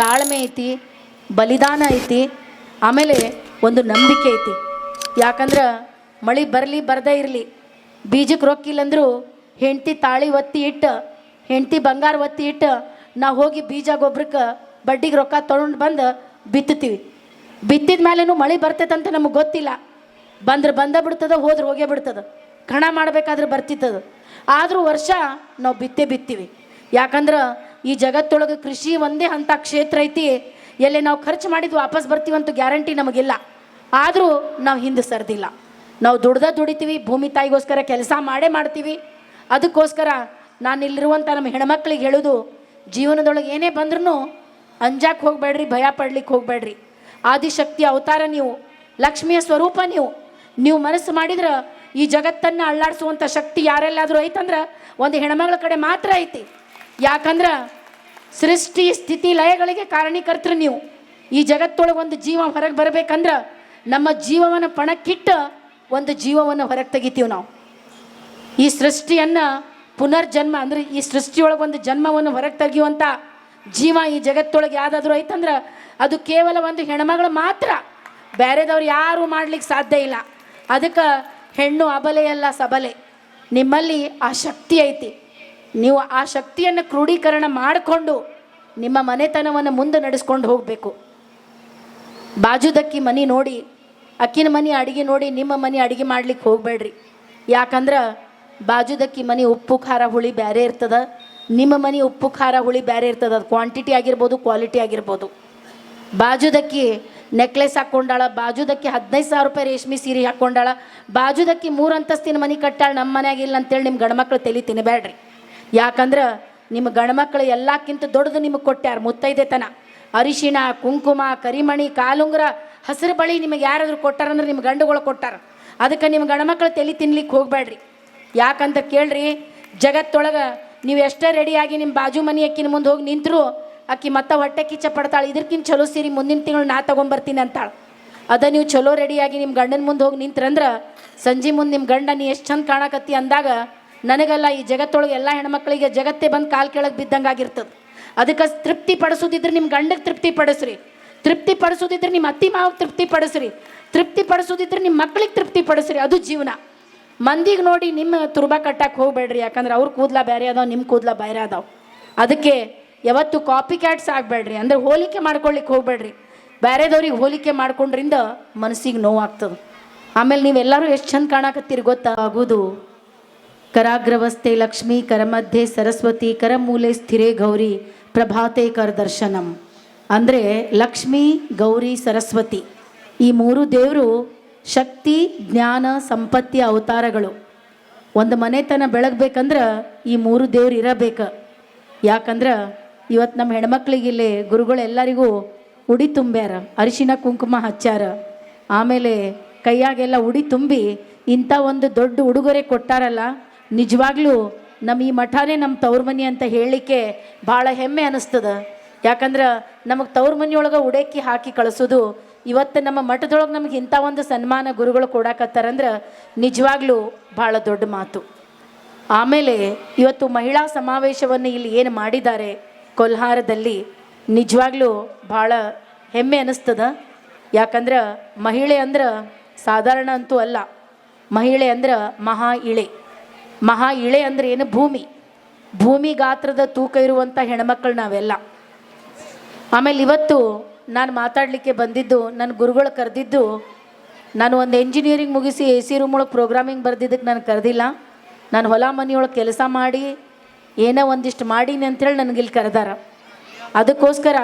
ತಾಳ್ಮೆ ಐತಿ, ಬಲಿದಾನ ಐತಿ, ಆಮೇಲೆ ಒಂದು ನಂಬಿಕೆ ಐತಿ. ಯಾಕಂದ್ರೆ ಮಳೆ ಬರಲಿ ಬರದೇ ಇರಲಿ. ಬೀಜಕ್ಕೆ ರೊಕ್ಕಿಲ್ಲಂದ್ರೂ ಹೆಂಡತಿ ತಾಳಿ ಒತ್ತಿ ಇಟ್ಟು, ಹೆಂಡತಿ ಬಂಗಾರ ಒತ್ತಿ ಇಟ್ಟು, ನಾವು ಹೋಗಿ ಬೀಜ ಗೊಬ್ಬರಕ್ಕೆ ಬಡ್ಡಿಗೆ ರೊಕ್ಕ ತೊಗೊಂಡು ಬಂದು ಬಿತ್ತುತ್ತೀವಿ. ಬಿತ್ತಿದ ಮೇಲೇನು ಮಳೆ ಬರ್ತೈತಂತ ನಮಗೆ ಗೊತ್ತಿಲ್ಲ. ಬಂದ್ರೆ ಬಂದ ಬಿಡ್ತದ, ಹೋದ್ರೆ ಹೋಗೇ ಬಿಡ್ತದ. ಕಣ ಮಾಡಬೇಕಾದ್ರೆ ಬರ್ತಿತ್ತದ. ಆದರೂ ವರ್ಷ ನಾವು ಬಿತ್ತೇ ಬಿತ್ತೀವಿ. ಯಾಕಂದ್ರೆ ಈ ಜಗತ್ತೊಳಗೆ ಕೃಷಿ ಒಂದೇ ಅಂಥ ಕ್ಷೇತ್ರ ಐತಿ, ಎಲ್ಲಿ ನಾವು ಖರ್ಚು ಮಾಡಿದ್ದು ವಾಪಸ್ ಬರ್ತೀವಂತ ಗ್ಯಾರಂಟಿ ನಮಗಿಲ್ಲ. ಆದರೂ ನಾವು ಹಿಂದೆ ಸರ್ದಿಲ್ಲ. ನಾವು ದುಡ್ದ ದುಡಿತೀವಿ, ಭೂಮಿ ತಾಯಿಗೋಸ್ಕರ ಕೆಲಸ ಮಾಡೇ ಮಾಡ್ತೀವಿ. ಅದಕ್ಕೋಸ್ಕರ ನಾನು ಇಲ್ಲಿರುವಂಥ ನಮ್ಮ ಹೆಣ್ಮಕ್ಳಿಗೆ ಹೇಳೋದು, ಜೀವನದೊಳಗೆ ಏನೇ ಬಂದ್ರೂ ಅಂಜಾಕ್ ಹೋಗಬೇಡ್ರಿ, ಭಯ ಪಡ್ಲಿಕ್ಕೆ ಹೋಗಬೇಡ್ರಿ. ಆದಿಶಕ್ತಿ ಅವತಾರ ನೀವು, ಲಕ್ಷ್ಮಿಯ ಸ್ವರೂಪ ನೀವು. ನೀವು ಮನಸ್ಸು ಮಾಡಿದ್ರೆ ಈ ಜಗತ್ತನ್ನು ಅಳ್ಳಾಡಿಸುವಂಥ ಶಕ್ತಿ ಯಾರೆಲ್ಲಾದರೂ ಐತಂದ್ರೆ, ಒಂದು ಹೆಣ್ಮಗಳ ಕಡೆ ಮಾತ್ರ ಐತಿ. ಯಾಕಂದ್ರೆ ಸೃಷ್ಟಿ ಸ್ಥಿತಿ ಲಯಗಳಿಗೆ ಕಾರಣೀಕರ್ತರು ನೀವು. ಈ ಜಗತ್ತೊಳಗೆ ಒಂದು ಜೀವ ಹೊರಗೆ ಬರಬೇಕಂದ್ರೆ ನಮ್ಮ ಜೀವವನ್ನು ಪಣಕ್ಕಿಟ್ಟು ಒಂದು ಜೀವವನ್ನು ಹೊರಗೆ ತೆಗಿತೀವಿ ನಾವು. ಈ ಸೃಷ್ಟಿಯನ್ನು ಪುನರ್ಜನ್ಮ ಅಂದರೆ ಈ ಸೃಷ್ಟಿಯೊಳಗೆ ಒಂದು ಜನ್ಮವನ್ನು ಹೊರಗೆ ತೆಗೆಯುವಂಥ ಜೀವ ಈ ಜಗತ್ತೊಳಗೆ ಯಾವುದಾದ್ರೂ ಐತಂದ್ರೆ ಅದು ಕೇವಲ ಒಂದು ಹೆಣ್ಮಗಳು ಮಾತ್ರ. ಬೇರೆದವ್ರು ಯಾರೂ ಮಾಡ್ಲಿಕ್ಕೆ ಸಾಧ್ಯ ಇಲ್ಲ. ಅದಕ್ಕೆ ಹೆಣ್ಣು ಅಬಲೆಯಲ್ಲ ಸಬಲೆ. ನಿಮ್ಮಲ್ಲಿ ಆ ಶಕ್ತಿ ಐತಿ. ನೀವು ಆ ಶಕ್ತಿಯನ್ನು ಕ್ರೋಢೀಕರಣ ಮಾಡಿಕೊಂಡು ನಿಮ್ಮ ಮನೆತನವನ್ನು ಮುಂದೆ ನಡೆಸ್ಕೊಂಡು ಹೋಗಬೇಕು. ಬಾಜುದಕ್ಕಿ ಮನೆ ನೋಡಿ, ಅಕ್ಕಿನ ಮನೆ ಅಡಿಗೆ ನೋಡಿ, ನಿಮ್ಮ ಮನೆ ಅಡಿಗೆ ಮಾಡ್ಲಿಕ್ಕೆ ಹೋಗಬೇಡ್ರಿ. ಯಾಕಂದ್ರೆ ಬಾಜುದಕ್ಕಿ ಮನೆ ಉಪ್ಪು, ಖಾರ, ಹುಳಿ ಬೇರೆ ಇರ್ತದ. ನಿಮ್ಮ ಮನೆ ಉಪ್ಪು, ಖಾರ, ಹುಳಿ ಬೇರೆ ಇರ್ತದ. ಅದು ಕ್ವಾಂಟಿಟಿ ಆಗಿರ್ಬೋದು ಕ್ವಾಲಿಟಿ ಆಗಿರ್ಬೋದು. ಬಾಜುದಕ್ಕಿ ನೆಕ್ಲೆಸ್ ಹಾಕ್ಕೊಂಡಾಳ, ಬಾಜುದಕ್ಕಿ ಹದಿನೈದು ಸಾವಿರ ರೂಪಾಯಿ ರೇಷ್ಮೆ ಸೀರೆ ಹಾಕ್ಕೊಂಡಾಳ, ಬಾಜುದಕ್ಕಿ ಮೂರು ಅಂತಸ್ತಿನ ಮನೆ ಕಟ್ಟಾಳ, ನಮ್ಮ ಮನೆಯಾಗಿಲ್ಲ ಅಂತೇಳಿ ನಿಮ್ಮ ಗಂಡ್ಮಕ್ಳು ತಲೆ ತಿನ್ನಬೇಡ್ರಿ ಯಾಕಂದ್ರೆ ನಿಮ್ಮ ಗಂಡ್ಮಕ್ಳು ಎಲ್ಲಕ್ಕಿಂತ ದೊಡ್ಡದು ನಿಮಗೆ ಕೊಟ್ಟ್ಯಾರ, ಮುತ್ತೈದೆತನ. ಅರಿಶಿಣ, ಕುಂಕುಮ, ಕರಿಮಣಿ, ಕಾಲುಂಗ್ರ, ಹಸಿರು ಬಳಿ ನಿಮಗೆ ಯಾರಾದರೂ ಕೊಟ್ಟಾರಂದ್ರೆ ನಿಮ್ಮ ಗಂಡುಗಳು ಕೊಟ್ಟಾರ. ಅದಕ್ಕೆ ನಿಮ್ಮ ಗಂಡ್ಮಕ್ಳು ತಲೆ ತಿನ್ಲಿಕ್ಕೆ ಹೋಗಬೇಡ್ರಿ. ಯಾಕಂತ ಕೇಳ್ರಿ, ಜಗತ್ತೊಳಗೆ ನೀವು ಎಷ್ಟೇ ರೆಡಿಯಾಗಿ ನಿಮ್ಮ ಬಾಜು ಮನೆ ಅಕ್ಕಿನ ಮುಂದೆ ಹೋಗಿ ನಿಂತರು, ಅಕ್ಕಿ ಮತ್ತೆ ಹೊಟ್ಟೆ ಕಿಚ್ಚ ಪಡ್ತಾಳೆ ಇದಕ್ಕಿಂತ ಚಲೋ ಸೀರಿ ಮುಂದಿನ ತಿಂಗಳು ನಾ ತೊಗೊಂಬರ್ತೀನಿ ಅಂತಾಳೆ. ಅದ ನೀವು ಚಲೋ ರೆಡಿಯಾಗಿ ನಿಮ್ಮ ಗಂಡನ ಮುಂದೆ ಹೋಗಿ ನಿಂತ್ರಂದ್ರೆ, ಸಂಜೆ ಮುಂದೆ ನಿಮ್ಮ ಗಂಡ ನೀ ಎಷ್ಟು ಚಂದ ಕಾಣಕತ್ತಿ ಅಂದಾಗ ನನಗಲ್ಲ ಈ ಜಗತ್ತೊಳಗೆ ಎಲ್ಲ ಹೆಣ್ಮಕ್ಳಿಗೆ ಜಗತ್ತೇ ಬಂದು ಕಾಲು ಕೆಳಗೆ ಬಿದ್ದಂಗೆ ಆಗಿರ್ತದೆ. ಅದಕ್ಕೆ ತೃಪ್ತಿ ಪಡಿಸೋದಿದ್ರೆ ನಿಮ್ಮ ಗಂಡಕ್ಕೆ ತೃಪ್ತಿ ಪಡಿಸ್ರಿ. ತೃಪ್ತಿ ಪಡಿಸೋದಿದ್ರೆ ನಿಮ್ಮ ಅತ್ತಿ ಮಾವ ತೃಪ್ತಿ ಪಡಿಸ್ರಿ. ತೃಪ್ತಿ ಪಡಿಸೋದಿದ್ರೆ ನಿಮ್ಮ ಮಕ್ಳಿಗೆ ತೃಪ್ತಿ ಪಡಿಸ್ರಿ. ಅದು ಜೀವನ. ಮಂದಿಗೆ ನೋಡಿ ನಿಮ್ಮ ತುರ್ಬ ಕಟ್ಟಕ್ಕೆ ಹೋಗಬೇಡ್ರಿ. ಯಾಕಂದ್ರೆ ಅವ್ರ ಕೂದಲ ಬೇರೆ ಅದಾವ ನಿಮ್ಮ ಕೂದಲ ಬೇರೆ ಅದಾವ. ಅದಕ್ಕೆ ಯಾವತ್ತು ಕಾಪಿ ಕ್ಯಾಟ್ಸ್ ಆಗಬೇಡ್ರಿ. ಅಂದ್ರೆ ಹೋಲಿಕೆ ಮಾಡ್ಕೊಳ್ಳಿಕ್ಕೆ ಹೋಗ್ಬೇಡ್ರಿ. ಬೇರೆದವ್ರಿಗೆ ಹೋಲಿಕೆ ಮಾಡ್ಕೊಂಡ್ರಿಂದ ಮನಸ್ಸಿಗೆ ನೋವಾಗ್ತದೆ. ಆಮೇಲೆ ನೀವೆಲ್ಲರೂ ಎಷ್ಟು ಚಂದ ಕಾಣಕತ್ತೀರಿ ಗೊತ್ತಾಗೋದು ಕರಾಗ್ರವಸ್ತೆ ಲಕ್ಷ್ಮಿ, ಕರಮಧ್ಯೆ ಸರಸ್ವತಿ, ಕರಮೂಲೆ ಸ್ಥಿರೇ ಗೌರಿ, ಪ್ರಭಾತೆ ಕರ ದರ್ಶನಂ. ಅಂದರೆ ಲಕ್ಷ್ಮಿ, ಗೌರಿ, ಸರಸ್ವತಿ, ಈ ಮೂರು ದೇವರು ಶಕ್ತಿ, ಜ್ಞಾನ ಸಂಪತ್ತಿಯ ಅವತಾರಗಳು. ಒಂದು ಮನೆತನ ಬೆಳಗ್ಬೇಕಂದ್ರೆ ಈ ಮೂರು ದೇವ್ರು ಇರಬೇಕು. ಯಾಕಂದ್ರೆ ಇವತ್ತು ನಮ್ಮ ಹೆಣ್ಮಕ್ಳಿಗೆ ಇಲ್ಲಿ ಗುರುಗಳು ಎಲ್ಲರಿಗೂ ಉಡಿ ತುಂಬ್ಯಾರ ಅರಿಶಿನ ಕುಂಕುಮ ಹಚ್ಚಾರ ಆಮೇಲೆ ಕೈಯಾಗೆಲ್ಲ ಉಡಿ ತುಂಬಿ ಇಂಥ ಒಂದು ದೊಡ್ಡ ಉಡುಗೊರೆ ಕೊಟ್ಟಾರಲ್ಲ ನಿಜವಾಗ್ಲೂ ನಮ್ಮ ಈ ಮಠನೇ ನಮ್ಮ ತವ್ರ ಮನೆ ಅಂತ ಹೇಳಲಿಕ್ಕೆ ಭಾಳ ಹೆಮ್ಮೆ ಅನ್ನಿಸ್ತದ ಯಾಕಂದ್ರೆ ನಮಗೆ ತವ್ರ ಮನೆಯೊಳಗೆ ಉಡೇಕಿ ಹಾಕಿ ಕಳಿಸೋದು, ಇವತ್ತು ನಮ್ಮ ಮಠದೊಳಗೆ ನಮಗೆ ಇಂಥ ಒಂದು ಸನ್ಮಾನ ಗುರುಗಳು ಕೊಡಾಕತ್ತಾರಂದ್ರೆ ನಿಜವಾಗ್ಲೂ ಭಾಳ ದೊಡ್ಡ ಮಾತು. ಆಮೇಲೆ ಇವತ್ತು ಮಹಿಳಾ ಸಮಾವೇಶವನ್ನು ಇಲ್ಲಿ ಏನು ಮಾಡಿದ್ದಾರೆ ಕೊಲ್ಹಾರದಲ್ಲಿ ನಿಜವಾಗ್ಲೂ ಭಾಳ ಹೆಮ್ಮೆ ಅನ್ನಿಸ್ತದ ಯಾಕಂದ್ರೆ ಮಹಿಳೆ ಅಂದ್ರೆ ಸಾಧಾರಣ ಅಂತೂ ಅಲ್ಲ, ಮಹಿಳೆ ಅಂದ್ರೆ ಮಹಾ ಇಳೆ. ಮಹಾ ಇಳೆ ಅಂದ್ರೆ ಏನು? ಭೂಮಿ. ಭೂಮಿ ಗಾತ್ರದ ತೂಕ ಇರುವಂಥ ಹೆಣ್ಮಕ್ಳು ನಾವೆಲ್ಲ. ಆಮೇಲೆ ಇವತ್ತು ನಾನು ಮಾತಾಡಲಿಕ್ಕೆ ಬಂದಿದ್ದು ನನ್ನ ಗುರುಗಳು ಕರೆದಿದ್ದು, ನಾನು ಒಂದು ಎಂಜಿನಿಯರಿಂಗ್ ಮುಗಿಸಿ ಎ ಸಿ ರೂಮ್ ಒಳಗೆ ಪ್ರೋಗ್ರಾಮಿಂಗ್ ಬರ್ದಿದ್ದಕ್ಕೆ ನಾನು ಕರೆದಿಲ್ಲ. ನಾನು ಹೊಲ ಮನೆಯೊಳಗೆ ಕೆಲಸ ಮಾಡಿ, ಏನೋ ಒಂದಿಷ್ಟು ಮಾಡೀನಿ ಅಂತೇಳಿ ನನಗೆ ಇಲ್ಲಿ ಕರೆದಾರ. ಅದಕ್ಕೋಸ್ಕರ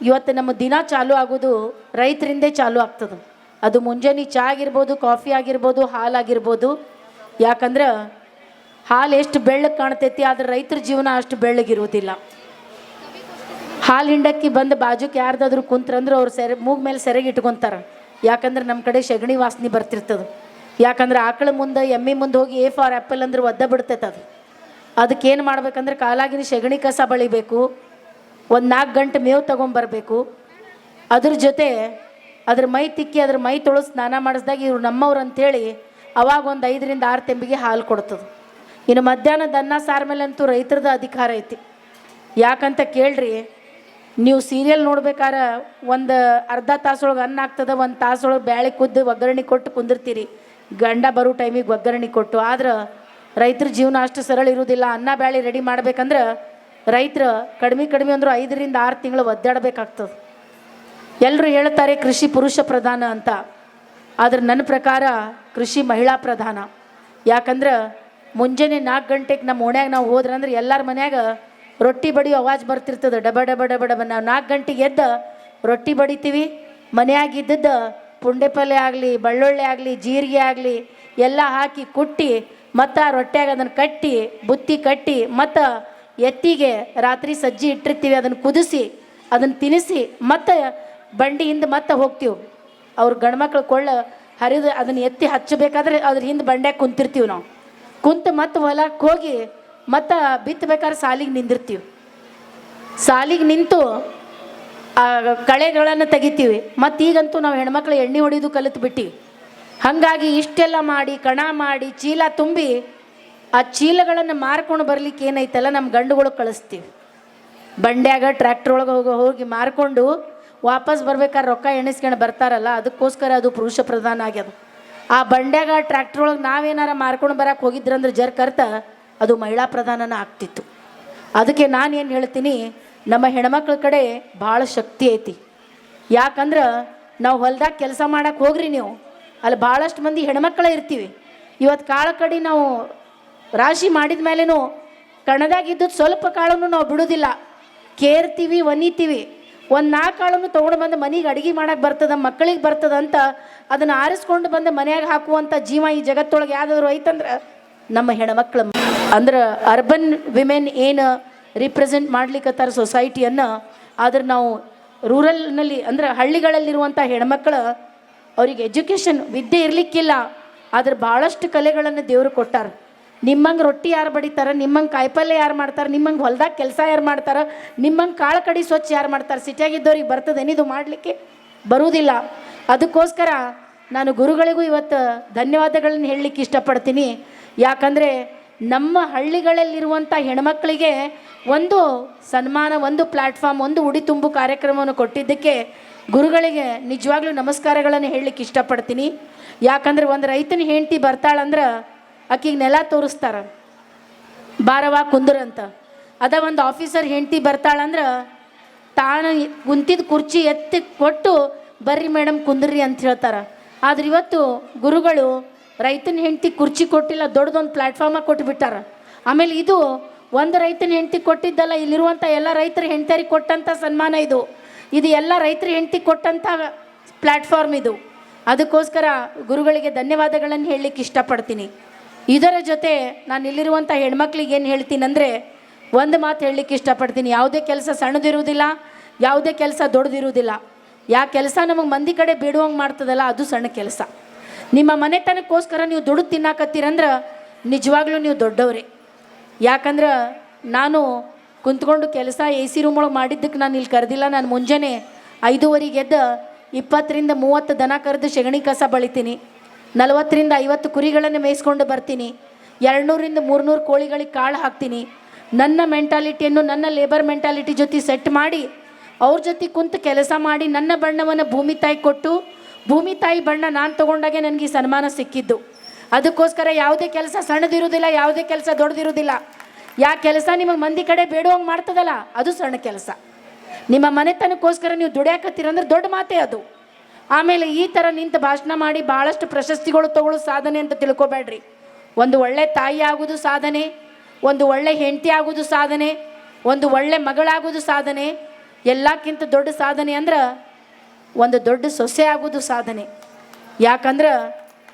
ಇವತ್ತು ನಮ್ಮ ದಿನ ಚಾಲು ಆಗೋದು ರೈತರಿಂದೇ ಚಾಲು ಆಗ್ತದೆ. ಅದು ಮುಂಜಾನೆ ಚಾ ಆಗಿರ್ಬೋದು, ಕಾಫಿ ಆಗಿರ್ಬೋದು ಹಾಲಾಗಿರ್ಬೋದು ಯಾಕಂದ್ರೆ ಹಾಲು ಎಷ್ಟು ಬೆಳ್ಳಗೆ ಕಾಣ್ತೈತಿ, ಆದ್ರೆ ರೈತರ ಜೀವನ ಅಷ್ಟು ಬೆಳ್ಳಗಿರುವುದಿಲ್ಲ. ಹಾಲು ಹಿಂಡಕ್ಕಿ ಬಂದು ಬಾಜುಕ್ಕೆ ಯಾರ್ದಾದ್ರೂ ಕುಂತ್ರಂದ್ರೆ ಅವ್ರು ಸೆರೆ, ಮೂಗ್ ಮೇಲೆ ಸೆರೆಗೆ ಇಟ್ಕೊಂತಾರೆ. ಯಾಕಂದ್ರೆ ನಮ್ಮ ಕಡೆ ಸಗಣಿ ವಾಸನೆ ಬರ್ತಿರ್ತದೆ. ಯಾಕಂದ್ರೆ ಆಕಳ ಮುಂದೆ, ಎಮ್ಮೆ ಮುಂದೆ ಹೋಗಿ ಎ ಫಾರ್ ಆ್ಯಪಲ್ ಅಂದ್ರೆ ಒದ್ದ ಬಿಡ್ತೈತೆ ಅದು. ಅದಕ್ಕೆ ಏನು ಮಾಡ್ಬೇಕಂದ್ರೆ ಕಾಲಾಗಿನ ಸೆಗಣಿ ಕಸ ಬಳಿಬೇಕು. ಒಂದು ನಾಲ್ಕು ಗಂಟೆ ಮೇವು ತೊಗೊಂಬರ್ಬೇಕು ಅದ್ರ ಜೊತೆ ಅದ್ರ ಮೈ ತಿಕ್ಕಿ, ಅದ್ರ ಮೈ ತೊಳೆದು ಸ್ನಾನ ಮಾಡಿಸ್ದಾಗ ಇವ್ರು ನಮ್ಮವ್ರು ಅಂತೇಳಿ ಅವಾಗ ಒಂದು ಐದರಿಂದ ಆರು ತೆಂಬಿಗೆ ಹಾಲು ಕೊಡ್ತದೆ. ಇನ್ನು ಮಧ್ಯಾಹ್ನದ ಅನ್ನ, ಸಾರ ಅಂತೂ ರೈತರದ ಅಧಿಕಾರ ಐತಿ. ಯಾಕಂತ ಕೇಳ್ರಿ, ನೀವು ಸೀರಿಯಲ್ ನೋಡ್ಬೇಕಾರೆ ಒಂದು ಅರ್ಧ ತಾಸೊಳಗೆ ಅನ್ನ ಆಗ್ತದೆ, ಒಂದು ತಾಸೊಳಗೆ ಬ್ಯಾಳೆ ಕುದ್ದು ಒಗ್ಗರಣೆ ಕೊಟ್ಟು ಕುಂದಿರ್ತೀರಿ. ಗಂಡ ಬರೋ ಟೈಮಿಗೆ ಒಗ್ಗರಣೆ ಕೊಟ್ಟು. ಆದ್ರೆ ರೈತರ ಜೀವನ ಅಷ್ಟು ಸರಳ ಇರುವುದಿಲ್ಲ ಅನ್ನ, ಬ್ಯಾಳೆ ರೆಡಿ ಮಾಡ್ಬೇಕಂದ್ರೆ ರೈತರು ಕಡಿಮೆ ಕಡಿಮೆ ಅಂದರೂ ಐದರಿಂದ ಆರು ತಿಂಗಳು ಒದ್ದಾಡಬೇಕಾಗ್ತದೆ. ಎಲ್ಲರೂ ಹೇಳ್ತಾರೆ, ಕೃಷಿ ಪುರುಷ ಪ್ರಧಾನ ಅಂತ. ಆದ್ರೆ ನನ್ನ ಪ್ರಕಾರ ಕೃಷಿ ಮಹಿಳಾ ಪ್ರಧಾನ. ಯಾಕಂದ್ರೆ ಮುಂಜಾನೆ ನಾಲ್ಕು ಗಂಟೆಗೆ ನಮ್ಮ ಓಣ್ಯಾಗ ನಾವು ಹೋದ್ರಂದ್ರೆ ಎಲ್ಲರ ಮನ್ಯಾಗ ರೊಟ್ಟಿ ಬಡಿಯೋ ಅವಾಜ್ ಬರ್ತಿರ್ತದೆ. ಡಬ ಡಬ ಡಬ ಡಬ. ನಾವು ನಾಲ್ಕು ಗಂಟೆಗೆ ಎದ್ದ ರೊಟ್ಟಿ ಬಡಿತೀವಿ. ಮನ್ಯಾಗ ಇದ್ದದ್ದು ಪುಂಡೆ ಪಲ್ಯ ಆಗಲಿ, ಬೆಳ್ಳುಳ್ಳಿ ಆಗಲಿ, ಜೀರಿಗೆ ಆಗಲಿ ಎಲ್ಲ ಹಾಕಿ ಕುಟ್ಟಿ ಮತ್ತು ಆ ರೊಟ್ಟ್ಯಾಗ ಅದನ್ನು ಕಟ್ಟಿ, ಬುತ್ತಿ ಕಟ್ಟಿ ಮತ್ತು ಎತ್ತಿಗೆ ರಾತ್ರಿ ಸಜ್ಜಿ ಇಟ್ಟಿರ್ತೀವಿ. ಅದನ್ನು ಕುದಿಸಿ ಅದನ್ನು ತಿನ್ನಿಸಿ ಮತ್ತು ಬಂಡಿಯಿಂದ ಮತ್ತೆ ಹೋಗ್ತೀವಿ. ಅವ್ರ ಗಂಡ್ಮಕ್ಳು ಕೊಳ್ಳ ಹರಿದು ಅದನ್ನು ಎತ್ತಿ ಹಚ್ಚಬೇಕಾದ್ರೆ ಅದ್ರ ಹಿಂದೆ ಬಂಡ್ಯಾಗ ಕುಂತಿರ್ತೀವಿ ನಾವು. ಕುಂತು ಮತ್ತೆ ಹೊಲಕ್ಕೆ ಹೋಗಿ ಮತ್ತೆ ಬಿತ್ತಬೇಕಾದ್ರೆ ಸಾಲಿಗೆ ನಿಂದಿರ್ತೀವಿ. ಸಾಲಿಗೆ ನಿಂತು ಆ ಕಳೆಗಳನ್ನು ತೆಗಿತೀವಿ. ಮತ್ತು ಈಗಂತೂ ನಾವು ಹೆಣ್ಮಕ್ಳು ಎಣ್ಣೆ ಹೊಡೆಯೋದು ಕಲಿತು ಬಿಟ್ಟಿವಿ ಹಾಗಾಗಿ ಇಷ್ಟೆಲ್ಲ ಮಾಡಿ, ಕಣ ಮಾಡಿ, ಚೀಲ ತುಂಬಿ ಆ ಚೀಲಗಳನ್ನು ಮಾರ್ಕೊಂಡು ಬರ್ಲಿಕ್ಕೆ ಏನೈತಲ್ಲ ನಮ್ಮ ಗಂಡುಗಳು ಕಳಿಸ್ತೀವಿ. ಬಂಡ್ಯಾಗ ಟ್ರ್ಯಾಕ್ಟರ್ ಒಳಗೆ ಹೋಗಿ ಹೋಗಿ ಮಾರ್ಕೊಂಡು ವಾಪಸ್ ಬರ್ಬೇಕಾದ್ರೆ ರೊಕ್ಕ ಎಣಿಸ್ಕೊಂಡು ಬರ್ತಾರಲ್ಲ, ಅದಕ್ಕೋಸ್ಕರ ಅದು ಪುರುಷ ಪ್ರಧಾನ ಆಗ್ಯದ. ಆ ಬಂಡ್ಯಾಗ ಟ್ರ್ಯಾಕ್ಟರ್ ಒಳಗೆ ನಾವೇನಾರ ಮಾರ್ಕೊಂಡು ಬರಕ್ಕೆ ಹೋಗಿದ್ರಂದ್ರೆ ಜರ್ ಕರ್ತ ಅದು ಮಹಿಳಾ ಪ್ರಧಾನನ ಆಗ್ತಿತ್ತು. ಅದಕ್ಕೆ ನಾನು ಏನು ಹೇಳ್ತೀನಿ, ನಮ್ಮ ಹೆಣ್ಮಕ್ಳ ಕಡೆ ಭಾಳ ಶಕ್ತಿ ಐತಿ. ಯಾಕಂದ್ರೆ ನಾವು ಹೊಲ್ದಾಗ ಕೆಲಸ ಮಾಡಕ್ಕೆ ಹೋಗ್ರಿ ನೀವು, ಅಲ್ಲಿ ಭಾಳಷ್ಟು ಮಂದಿ ಹೆಣ್ಮಕ್ಳೇ ಇರ್ತೀವಿ. ಇವತ್ತು ಕಾಳ ಕಡೆ ನಾವು ರಾಶಿ ಮಾಡಿದ ಮೇಲೇನು ಕಣದಾಗಿದ್ದು ಸ್ವಲ್ಪ ಕಾಳನ್ನು ನಾವು ಬಿಡೋದಿಲ್ಲ. ಕೇರ್ತೀವಿ, ಒನಿತೀವಿ. ಒಂದು ನಾಲ್ಕು ಕಾಳನ್ನು ತೊಗೊಂಡು ಬಂದು ಮನೆಗೆ ಅಡುಗೆ ಮಾಡಕ್ಕೆ ಬರ್ತದ ಮಕ್ಕಳಿಗೆ ಬರ್ತದ ಅಂತ ಅದನ್ನು ಆರಿಸ್ಕೊಂಡು ಬಂದು ಮನ್ಯಾಗ ಹಾಕುವಂಥ ಜೀವ ಈ ಜಗತ್ತೊಳಗೆ ಯಾವ್ದಾದ್ರು ಐತಂದ್ರೆ ನಮ್ಮ ಹೆಣ್ಮಕ್ಳು. ಅಂದ್ರೆ ಅರ್ಬನ್ ವಿಮೆನ್ ಏನು ರಿಪ್ರೆಸೆಂಟ್ ಮಾಡ್ಲಿಕ್ಕತ್ತಾರ ಸೊಸೈಟಿಯನ್ನು, ಆದ್ರೆ ನಾವು ರೂರಲ್ನಲ್ಲಿ ಅಂದ್ರೆ ಹಳ್ಳಿಗಳಲ್ಲಿರುವಂಥ ಹೆಣ್ಮಕ್ಳು ಅವ್ರಿಗೆ ಎಜುಕೇಷನ್ ವಿದ್ಯೆ ಇರಲಿಕ್ಕಿಲ್ಲ, ಆದ್ರೆ ಭಾಳಷ್ಟು ಕಲೆಗಳನ್ನು ದೇವರು ಕೊಟ್ಟಾರ. ನಿಮ್ಮಂಗೆ ರೊಟ್ಟಿ ಯಾರು ಬಡಿತಾರೆ, ನಿಮ್ಮಂಗೆ ಕಾಯಿಪಲ್ಯ ಯಾರು ಮಾಡ್ತಾರೆ, ನಿಮ್ಮಂಗೆ ಹೊಲ್ದಾಗ ಕೆಲಸ ಯಾರು ಮಾಡ್ತಾರೆ, ನಿಮ್ಮಂಗೆ ಕಾಳು ಕಡಿ ಸ್ವಚ್ಛ ಯಾರು ಮಾಡ್ತಾರೆ, ಸಿಟಿಯಾಗಿದ್ದವ್ರಿಗೆ ಬರ್ತದೇನಿದು ಮಾಡಲಿಕ್ಕೆ? ಬರುವುದಿಲ್ಲ ಅದಕ್ಕೋಸ್ಕರ ನಾನು ಗುರುಗಳಿಗೂ ಇವತ್ತು ಧನ್ಯವಾದಗಳನ್ನು ಹೇಳಲಿಕ್ಕೆ ಇಷ್ಟಪಡ್ತೀನಿ. ಯಾಕಂದರೆ ನಮ್ಮ ಹಳ್ಳಿಗಳಲ್ಲಿರುವಂಥ ಹೆಣ್ಮಕ್ಕಳಿಗೆ ಒಂದು ಸನ್ಮಾನ, ಒಂದು ಪ್ಲ್ಯಾಟ್ಫಾರ್ಮ್ ಒಂದು ಉಡಿ ತುಂಬು ಕಾರ್ಯಕ್ರಮವನ್ನು ಕೊಟ್ಟಿದ್ದಕ್ಕೆ ಗುರುಗಳಿಗೆ ನಿಜವಾಗ್ಲೂ ನಮಸ್ಕಾರಗಳನ್ನು ಹೇಳಲಿಕ್ಕೆ ಇಷ್ಟಪಡ್ತೀನಿ. ಯಾಕಂದ್ರೆ ಒಂದು ರೈತನ ಹೆಂಡತಿ ಬರ್ತಾಳಂದ್ರೆ ಆಕಿಗೆ ನೆಲ ತೋರಿಸ್ತಾರ. ಬಾರವಾ ಕುಂದ್ರಂತ ಅದ ಒಂದು ಆಫೀಸರ್ ಹೆಂಡತಿ ಬರ್ತಾಳಂದ್ರೆ ತಾನು ಕುಂತಿದ್ದ ಕುರ್ಚಿ ಎತ್ತಿ ಕೊಟ್ಟು, ಬರ್ರಿ ಮೇಡಮ್ ಕುಂದ್ರಿ ಅಂತ ಹೇಳ್ತಾರೆ. ಆದ್ರೆ ಇವತ್ತು ಗುರುಗಳು ರೈತನ ಹೆಂಡತಿ ಕುರ್ಚಿ ಕೊಟ್ಟಿಲ್ಲ ದೊಡ್ಡದೊಂದು ಕೊಟ್ಟು ಕೊಟ್ಬಿಟ್ಟಾರ. ಆಮೇಲೆ ಇದು ಒಂದು ರೈತನ ಹೆಂಡತಿ ಕೊಟ್ಟಿದ್ದಲ್ಲ ಇಲ್ಲಿರುವಂಥ ಎಲ್ಲ ರೈತರ ಹೆಂಡತಿಯರಿಗೆ ಕೊಟ್ಟಂಥ ಸನ್ಮಾನ ಇದು. ಇದು ಎಲ್ಲ ರೈತರ ಹೆಂಡತಿ ಕೊಟ್ಟಂಥ ಪ್ಲ್ಯಾಟ್ಫಾರ್ಮ್ ಇದು. ಅದಕ್ಕೋಸ್ಕರ ಗುರುಗಳಿಗೆ ಧನ್ಯವಾದಗಳನ್ನು ಹೇಳಲಿಕ್ಕೆ ಇಷ್ಟಪಡ್ತೀನಿ. ಇದರ ಜೊತೆ ನಾನು ಇಲ್ಲಿರುವಂಥ ಹೆಣ್ಮಕ್ಳಿಗೆ ಏನು ಹೇಳ್ತೀನಂದರೆ ಒಂದು ಮಾತು ಹೇಳಲಿಕ್ಕೆ ಇಷ್ಟಪಡ್ತೀನಿ. ಯಾವುದೇ ಕೆಲಸ ಸಣ್ಣದಿರುವುದಿಲ್ಲ, ಯಾವುದೇ ಕೆಲಸ ದೊಡ್ಡದಿರುವುದಿಲ್ಲ. ಯಾ ಕೆಲಸ ನಮಗೆ ಮಂದಿ ಕಡೆ ಬೇಡುವಂಗೆ ಮಾಡ್ತದಲ್ಲ, ಅದು ಸಣ್ಣ ಕೆಲಸ. ನಿಮ್ಮ ಮನೆತನಕ್ಕೋಸ್ಕರ ನೀವು ದುಡ್ಡು ತಿನ್ನಾಕತ್ತೀರಂದ್ರೆ ನಿಜವಾಗ್ಲೂ ನೀವು ದೊಡ್ಡವ್ರೆ. ಯಾಕಂದ್ರೆ ನಾನು ಕುಂತ್ಕೊಂಡು ಕೆಲಸ ಎ ಸಿ ರೂಮ್ ಒಳಗೆ ಮಾಡಿದ್ದಕ್ಕೆ ನಾನು ಇಲ್ಲಿ ಕರೆದಿಲ್ಲ. ನಾನು ಮುಂಜಾನೆ ಐದೂವರೆಗೆ ಎದ್ದು ಇಪ್ಪತ್ತರಿಂದ ಮೂವತ್ತು ದನ ಕರೆದು ಸೆಗಣಿ ಕಸ ಬಳಿತೀನಿ. ನಲವತ್ತರಿಂದ ಐವತ್ತು ಕುರಿಗಳನ್ನು ಮೇಯಿಸ್ಕೊಂಡು ಬರ್ತೀನಿ. ಎರಡುನೂರಿಂದ ಮೂರ್ನೂರು ಕೋಳಿಗಳಿಗೆ ಕಾಳು ಹಾಕ್ತೀನಿ. ನನ್ನ ಮೆಂಟಾಲಿಟಿಯನ್ನು ನನ್ನ ಲೇಬರ್ ಮೆಂಟಾಲಿಟಿ ಜೊತೆ ಸೆಟ್ ಮಾಡಿ, ಅವ್ರ ಜೊತೆ ಕುಂತು ಕೆಲಸ ಮಾಡಿ ನನ್ನ ಬಣ್ಣವನ್ನು ಭೂಮಿ ತಾಯಿ ಕೊಟ್ಟು, ಭೂಮಿ ತಾಯಿ ಬಣ್ಣ ನಾನು ತೊಗೊಂಡಾಗೆ ನನಗೆ ಈ ಸನ್ಮಾನ ಸಿಕ್ಕಿದ್ದು. ಅದಕ್ಕೋಸ್ಕರ ಯಾವುದೇ ಕೆಲಸ ಸಣ್ಣದಿರುವುದಿಲ್ಲ, ಯಾವುದೇ ಕೆಲಸ ದೊಡ್ಡದಿರುವುದಿಲ್ಲ. ಯಾ ಕೆಲಸ ನಿಮಗೆ ಮಂದಿ ಕಡೆ ಬೇಡುವಂಗೆ ಮಾಡ್ತದಲ್ಲ, ಅದು ಸಣ್ಣ ಕೆಲಸ. ನಿಮ್ಮ ಮನೆತನಕ್ಕೋಸ್ಕರ ನೀವು ದುಡಿಯಾಕತ್ತೀರಂದ್ರೆ ದೊಡ್ಡ ಮಾತೇ ಅದು. ಆಮೇಲೆ ಈ ಥರ ನಿಂತು ಭಾಷಣ ಮಾಡಿ ಭಾಳಷ್ಟು ಪ್ರಶಸ್ತಿಗಳು ತಗೊಳ್ಳೋ ಸಾಧನೆ ಅಂತ ತಿಳ್ಕೊಬೇಡ್ರಿ. ಒಂದು ಒಳ್ಳೆ ತಾಯಿ ಆಗೋದು ಸಾಧನೆ, ಒಂದು ಒಳ್ಳೆ ಹೆಂಡತಿ ಆಗೋದು ಸಾಧನೆ, ಒಂದು ಒಳ್ಳೆ ಮಗಳಾಗೋದು ಸಾಧನೆ, ಎಲ್ಲಕ್ಕಿಂತ ದೊಡ್ಡ ಸಾಧನೆ ಅಂದ್ರೆ ಒಂದು ದೊಡ್ಡ ಸೊಸೆ ಆಗೋದು ಸಾಧನೆ. ಯಾಕಂದ್ರೆ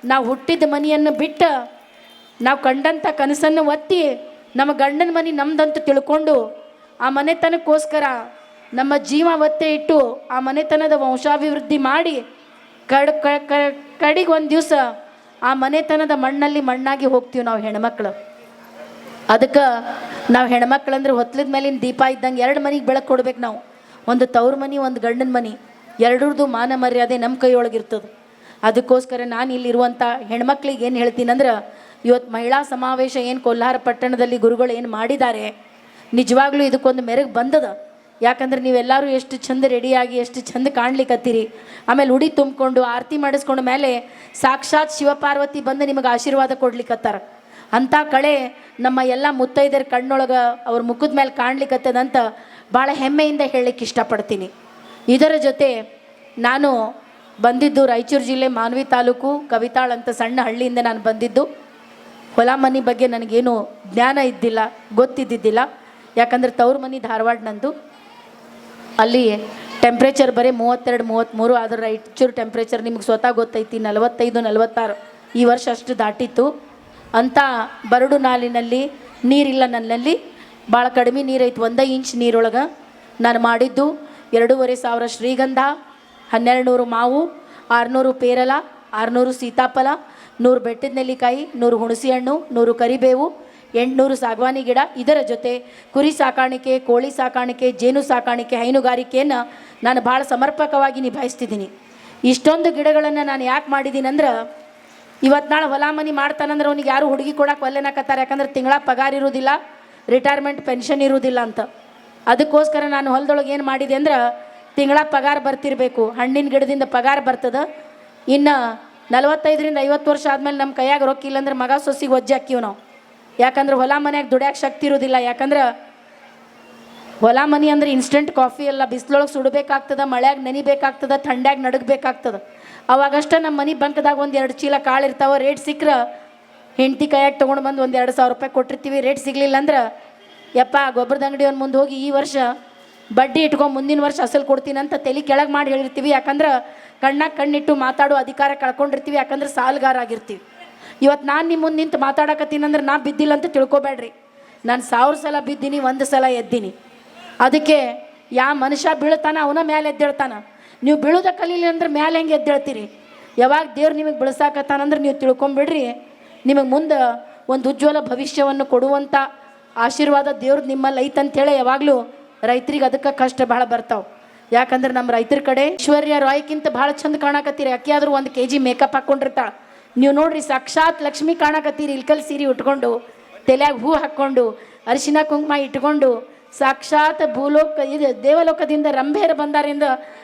ನಾವು ಹುಟ್ಟಿದ ಮನೆಯನ್ನು ಬಿಟ್ಟು ನಾವು ಕಂಡಂಥ ಕನಸನ್ನು ಒತ್ತಿ ನಮ್ಮ ಗಂಡನ ಮನೆ ನಮ್ದಂತ ತಿಳ್ಕೊಂಡು ಆ ಮನೆತನಕ್ಕೋಸ್ಕರ ನಮ್ಮ ಜೀವ ಒತ್ತೆ ಇಟ್ಟು ಆ ಮನೆತನದ ವಂಶಾಭಿವೃದ್ಧಿ ಮಾಡಿ ಕಡ್ ಕಡಿಗೆ ಒಂದು ದಿವಸ ಆ ಮನೆತನದ ಮಣ್ಣಲ್ಲಿ ಮಣ್ಣಾಗಿ ಹೋಗ್ತೀವಿ ನಾವು ಹೆಣ್ಮಕ್ಳು. ಅದಕ್ಕೆ ನಾವು ಹೆಣ್ಮಕ್ಳಂದ್ರೆ ಹೊತ್ಲದ ಮೇಲಿನ ದೀಪ ಇದ್ದಂಗೆ ಎರಡು ಮನೆಗೆ ಬೆಳಕು ಕೊಡ್ಬೇಕು ನಾವು. ಒಂದು ತವ್ರ ಮನೆ, ಒಂದು ಗಂಡನ ಮನೆ ಎರಡರದ್ದು ಮಾನ ಮರ್ಯಾದೆ ನಮ್ಮ ಕೈಯೊಳಗಿರ್ತದೆ ಅದಕ್ಕೋಸ್ಕರ ನಾನು ಇಲ್ಲಿರುವಂಥ ಹೆಣ್ಮಕ್ಳಿಗೆ ಏನು ಹೇಳ್ತೀನಂದ್ರೆ ಇವತ್ತು ಮಹಿಳಾ ಸಮಾವೇಶ ಏನು ಕೊಲ್ಲಾರ ಪಟ್ಟಣದಲ್ಲಿ ಗುರುಗಳು ಏನು ಮಾಡಿದ್ದಾರೆ ನಿಜವಾಗ್ಲೂ ಇದಕ್ಕೊಂದು ಮೆರಗು ಬಂದದ. ಯಾಕಂದ್ರೆ ನೀವೆಲ್ಲರೂ ಎಷ್ಟು ಚಂದ ರೆಡಿಯಾಗಿ, ಎಷ್ಟು ಚಂದ ಕಾಣ್ಲಿಕ್ಕತ್ತೀರಿ ಆಮೇಲೆ ಉಡಿ ತುಂಬಿಕೊಂಡು, ಆರತಿ ಮಾಡಿಸ್ಕೊಂಡ ಮೇಲೆ ಸಾಕ್ಷಾತ್ ಶಿವಪಾರ್ವತಿ ಬಂದು ನಿಮಗೆ ಆಶೀರ್ವಾದ ಕೊಡ್ಲಿಕ್ಕತ್ತಾರ ಅಂಥ ಕಳೆ ನಮ್ಮ ಎಲ್ಲ ಮುತ್ತೈದರ ಕಣ್ಣೊಳಗೆ ಅವ್ರ ಮುಖದ ಮೇಲೆ ಕಾಣ್ಲಿಕ್ಕತ್ತದಂತ ಭಾಳ ಹೆಮ್ಮೆಯಿಂದ ಹೇಳಲಿಕ್ಕೆ ಇಷ್ಟಪಡ್ತೀನಿ. ಇದರ ಜೊತೆ ನಾನು ಬಂದಿದ್ದು ರಾಯಚೂರು ಜಿಲ್ಲೆ ಮಾನ್ವಿ ತಾಲೂಕು ಕವಿತಾಳ್ ಅಂತ ಸಣ್ಣ ಹಳ್ಳಿಯಿಂದ ನಾನು ಬಂದಿದ್ದು. ಹೊಲ ಮನೆ ಬಗ್ಗೆ ನನಗೇನು ಜ್ಞಾನ ಇದ್ದಿಲ್ಲ, ಗೊತ್ತಿದ್ದಿದ್ದಿಲ್ಲ. ಯಾಕಂದ್ರೆ ತವ್ರ ಮನೆ ಧಾರವಾಡ ನಂದು. ಅಲ್ಲಿ ಟೆಂಪ್ರೇಚರ್ ಬರೀ ಮೂವತ್ತೆರಡು, ಮೂವತ್ತ್ಮೂರು ಆದ್ರೆ ರಾಯಚೂರು ಟೆಂಪ್ರೇಚರ್ ನಿಮ್ಗೆ ಸ್ವತಃ ಗೊತ್ತೈತಿ, ನಲವತ್ತೈದು, ನಲವತ್ತಾರು. ಈ ವರ್ಷ ಅಷ್ಟು ದಾಟಿತ್ತು. ಅಂಥ ಬರಡು ನಾಲಿನಲ್ಲಿ ನೀರಿಲ್ಲ ನನ್ನಲ್ಲಿ. ಭಾಳ ಕಡಿಮೆ ನೀರೈತು, ಒಂದೇ ಇಂಚ್ ನೀರೊಳಗೆ ನಾನು ಮಾಡಿದ್ದು ಎರಡೂವರೆ ಸಾವಿರ ಶ್ರೀಗಂಧ ಹನ್ನೆರಡು ನೂರು ಮಾವು, ಆರುನೂರು ಪೇರಲ, ಆರುನೂರು ಸೀತಾಫಲ, ನೂರು ಬೆಟ್ಟದ ನೆಲ್ಲಿಕಾಯಿ, ನೂರು ಹುಣಸೆ ಹಣ್ಣು ನೂರು ಕರಿಬೇವು ಎಂಟುನೂರು ಸಾಗವಾನಿ ಗಿಡ ಇದರ ಜೊತೆ ಕುರಿ ಸಾಕಾಣಿಕೆ, ಕೋಳಿ ಸಾಕಾಣಿಕೆ, ಜೇನು ಸಾಕಾಣಿಕೆ, ಹೈನುಗಾರಿಕೆಯನ್ನು ನಾನು ಭಾಳ ಸಮರ್ಪಕವಾಗಿ ನಿಭಾಯಿಸ್ತಿದ್ದೀನಿ. ಇಷ್ಟೊಂದು ಗಿಡಗಳನ್ನು ನಾನು ಯಾಕೆ ಮಾಡಿದ್ದೀನಿ ಅಂದ್ರೆ ಇವತ್ತು ನಾಳೆ ಹೊಲ ಮನಿ ಮಾಡ್ತಾನಂದ್ರೆ ಅವ್ನಿಗೆ ಯಾರು ಹುಡುಗಿ ಕೊಡಕ್ಕೆ ಒಲ್ಲೆನಕತ್ತಾರೆ ಯಾಕಂದ್ರೆ ತಿಂಗಳ ಪಗಾರ ಇರೋದಿಲ್ಲ ರಿಟೈರ್ಮೆಂಟ್ ಪೆನ್ಷನ್ ಇರೋದಿಲ್ಲ ಅಂತ. ಅದಕ್ಕೋಸ್ಕರ ನಾನು ಹೊಲದೊಳಗೆ ಏನು ಮಾಡಿದೆ ಅಂದ್ರೆ, ತಿಂಗಳ ಪಗಾರ ಬರ್ತಿರಬೇಕು, ಹಣ್ಣಿನ ಗಿಡದಿಂದ ಪಗಾರ ಬರ್ತದೆ. ಇನ್ನು ನಲವತ್ತೈದರಿಂದ ಐವತ್ತು ವರ್ಷ ಆದಮೇಲೆ ನಮ್ಮ ಕೈಯಾಗ ರೊಕ್ಕ ಇಲ್ಲಂದ್ರೆ ಮಗ ಸೊಸಿಗೆ ಒಜ್ಜೆ ಹಾಕಿವ್ ನಾವು. ಯಾಕಂದ್ರೆ ಹೊಲ ಮನ್ಯಾಗ ದುಡ್ಯಾಕ ಶಕ್ತಿ ಇರೋದಿಲ್ಲ. ಯಾಕಂದ್ರೆ ಹೊಲ ಮನಿ ಅಂದ್ರೆ ಇನ್ಸ್ಟೆಂಟ್ ಕಾಫಿ ಎಲ್ಲ ಬಿಸಿಲೊಳಗೆ ಸುಡಬೇಕಾಗ್ತದ, ಮಳೆಯಾಗ ನೆನಿಬೇಕಾಗ್ತದ, ಥಂಡ್ಯಾಗ ನಡಗಬೇಕಾಗ್ತದ. ಅವಾಗಷ್ಟೇ ನಮ್ಮ ಮನೆ ಬಂಕದಾಗ ಒಂದು ಎರಡು ಚೀಲ ಕಾಳು ಇರ್ತಾವೆ, ರೇಟ್ ಸಿಕ್ಕರೆ ಹೆಂಡತಿ ಕೈಯಾಗಿ ತೊಗೊಂಡು ಬಂದು ಒಂದು ಎರಡು ಸಾವಿರ ರೂಪಾಯಿ ಕೊಟ್ಟಿರ್ತೀವಿ. ರೇಟ್ ಸಿಗಲಿಲ್ಲ ಅಂದ್ರೆ, ಯಪ್ಪ, ಗೊಬ್ಬರದ ಅಂಗಡಿ ಒಂದು ಮುಂದೆ ಹೋಗಿ ಈ ವರ್ಷ ಬಡ್ಡಿ ಇಟ್ಕೊಂಡು ಮುಂದಿನ ವರ್ಷ ಅಸಲು ಕೊಡ್ತೀನಿ ಅಂತ ತಲೆ ಕೆಳಗೆ ಮಾಡಿ ಹೇಳಿರ್ತೀವಿ. ಯಾಕಂದ್ರೆ ಕಣ್ಣಾಗ ಕಣ್ಣಿಟ್ಟು ಮಾತಾಡೋ ಅಧಿಕಾರ ಕಳ್ಕೊಂಡಿರ್ತೀವಿ. ಯಾಕಂದ್ರೆ ಸಾಲಗಾರ ಆಗಿರ್ತೀವಿ. ಇವತ್ತು ನಾನು ನಿಮ್ಮ ಮುಂದೆ ನಿಂತು ಮಾತಾಡಕತ್ತೀನಿ ಅಂದ್ರೆ ನಾನು ಬಿದ್ದಿಲ್ಲ ಅಂತ ತಿಳ್ಕೊಬೇಡ್ರಿ. ನಾನು ಸಾವಿರ ಸಲ ಬಿದ್ದೀನಿ, ಒಂದು ಸಲ ಎದ್ದೀನಿ. ಅದಕ್ಕೆ ಯಾ ಮನುಷ್ಯ ಬೀಳ್ತಾನ, ಅವನ ಮೇಲೆ ಎದ್ದೇಳ್ತಾನ. ನೀವು ಬೀಳೋದ ಕಲೀಲಿ ಅಂದ್ರೆ ಮೇಲೆ ಹೆಂಗೆ ಎದ್ದೇಳ್ತೀರಿ? ಯಾವಾಗ ದೇವ್ರು ನಿಮಗೆ ಬೆಳೆಸಾಕತ್ತಾನಂದ್ರೆ ನೀವು ತಿಳ್ಕೊಂಬಿಡ್ರಿ. ನಿಮಗೆ ಮುಂದೆ ಒಂದು ಉಜ್ವಲ ಭವಿಷ್ಯವನ್ನು ಕೊಡುವಂಥ ಆಶೀರ್ವಾದ ದೇವ್ರದ್ದು ನಿಮ್ಮಲ್ಲಿ ಐತಂತೇಳಿ ಯಾವಾಗಲೂ ರೈತರಿಗೆ ಅದಕ್ಕೆ ಕಷ್ಟ ಭಾಳ ಬರ್ತಾವೆ. ಯಾಕಂದ್ರೆ ನಮ್ಮ ರೈತರ ಕಡೆ ಐಶ್ವರ್ಯ ರಾಯ್ಕಿಂತ ಭಾಳ ಚಂದ ಕಾಣಕತ್ತೀರಿ. ಅಕ್ಕಿ ಆದರೂ ಒಂದು ಕೆ ಜಿ ಮೇಕಪ್ ಹಾಕ್ಕೊಂಡಿರ್ತಾಳ ನೀವು ನೋಡ್ರಿ ಸಾಕ್ಷಾತ್ ಲಕ್ಷ್ಮಿ ಕಾಣಕತ್ತೀರಿ. ಇಲ್ಕಲ್ ಸೀರೆ ಉಟ್ಕೊಂಡು, ತಲೆಯಾಗ ಹೂ ಹಾಕ್ಕೊಂಡು, ಅರಿಶಿನ ಕುಂಕುಮ ಇಟ್ಕೊಂಡು, ಸಾಕ್ಷಾತ್ ಭೂಲೋಕ, ಇದು ದೇವಲೋಕದಿಂದ ರಂಭೆರ ಬಂದಾರಿಂದ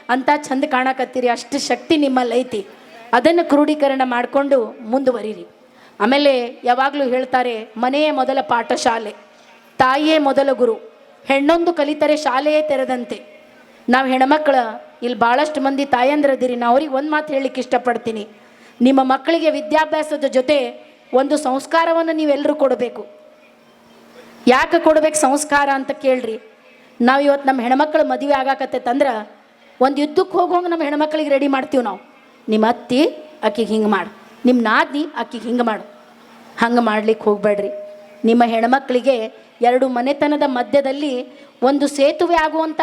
ಅಂತ ಚಂದ ಕಾಣಕತ್ತೀರಿ. ಅಷ್ಟು ಶಕ್ತಿ ನಿಮ್ಮಲ್ಲಿ ಐತಿ. ಅದನ್ನು ಕ್ರೋಢೀಕರಣ ಮಾಡಿಕೊಂಡು ಮುಂದುವರಿರಿ. ಆಮೇಲೆ ಯಾವಾಗಲೂ ಹೇಳ್ತಾರೆ, ಮನೆಯೇ ಮೊದಲ ಪಾಠಶಾಲೆ, ತಾಯಿಯೇ ಮೊದಲ ಗುರು. ಹೆಣ್ಣೊಂದು ಕಲಿತರೆ ಶಾಲೆಯೇ ತೆರೆದಂತೆ. ನಾವು ಹೆಣ್ಮಕ್ಳು ಇಲ್ಲಿ ಭಾಳಷ್ಟು ಮಂದಿ ತಾಯಂದ್ರದಿರಿ. ನಾ ಅವ್ರಿಗೆ ಒಂದು ಮಾತು ಹೇಳಲಿಕ್ಕೆ ಇಷ್ಟಪಡ್ತೀನಿ. ನಿಮ್ಮ ಮಕ್ಕಳಿಗೆ ವಿದ್ಯಾಭ್ಯಾಸದ ಜೊತೆ ಒಂದು ಸಂಸ್ಕಾರವನ್ನು ನೀವೆಲ್ಲರೂ ಕೊಡಬೇಕು. ಯಾಕೆ ಕೊಡ್ಬೇಕು ಸಂಸ್ಕಾರ ಅಂತ ಕೇಳ್ರಿ. ನಾವು ಇವತ್ತು ನಮ್ಮ ಹೆಣ್ಮಕ್ಳು ಮದುವೆ ಆಗಾಕತ್ತೈತಂದ್ರೆ ಒಂದು ಯುದ್ಧಕ್ಕೆ ಹೋಗೋಂಗೆ ನಮ್ಮ ಹೆಣ್ಮಕ್ಳಿಗೆ ರೆಡಿ ಮಾಡ್ತೀವಿ ನಾವು. ನಿಮ್ಮ ಅತ್ತಿ ಆಕಿಗೆ ಹಿಂಗೆ ಮಾಡು. ನಿಮ್ಮ ನಾದಿ ಆಕಿಗೆ ಹಿಂಗೆ ಮಾಡು. ಹಂಗೆ ಮಾಡ್ಲಿಕ್ಕೆ ಹೋಗಬೇಡ್ರಿ. ನಿಮ್ಮ ಹೆಣ್ಮಕ್ಳಿಗೆ ಎರಡು ಮನೆತನದ ಮಧ್ಯದಲ್ಲಿ ಒಂದು ಸೇತುವೆ ಆಗುವಂಥ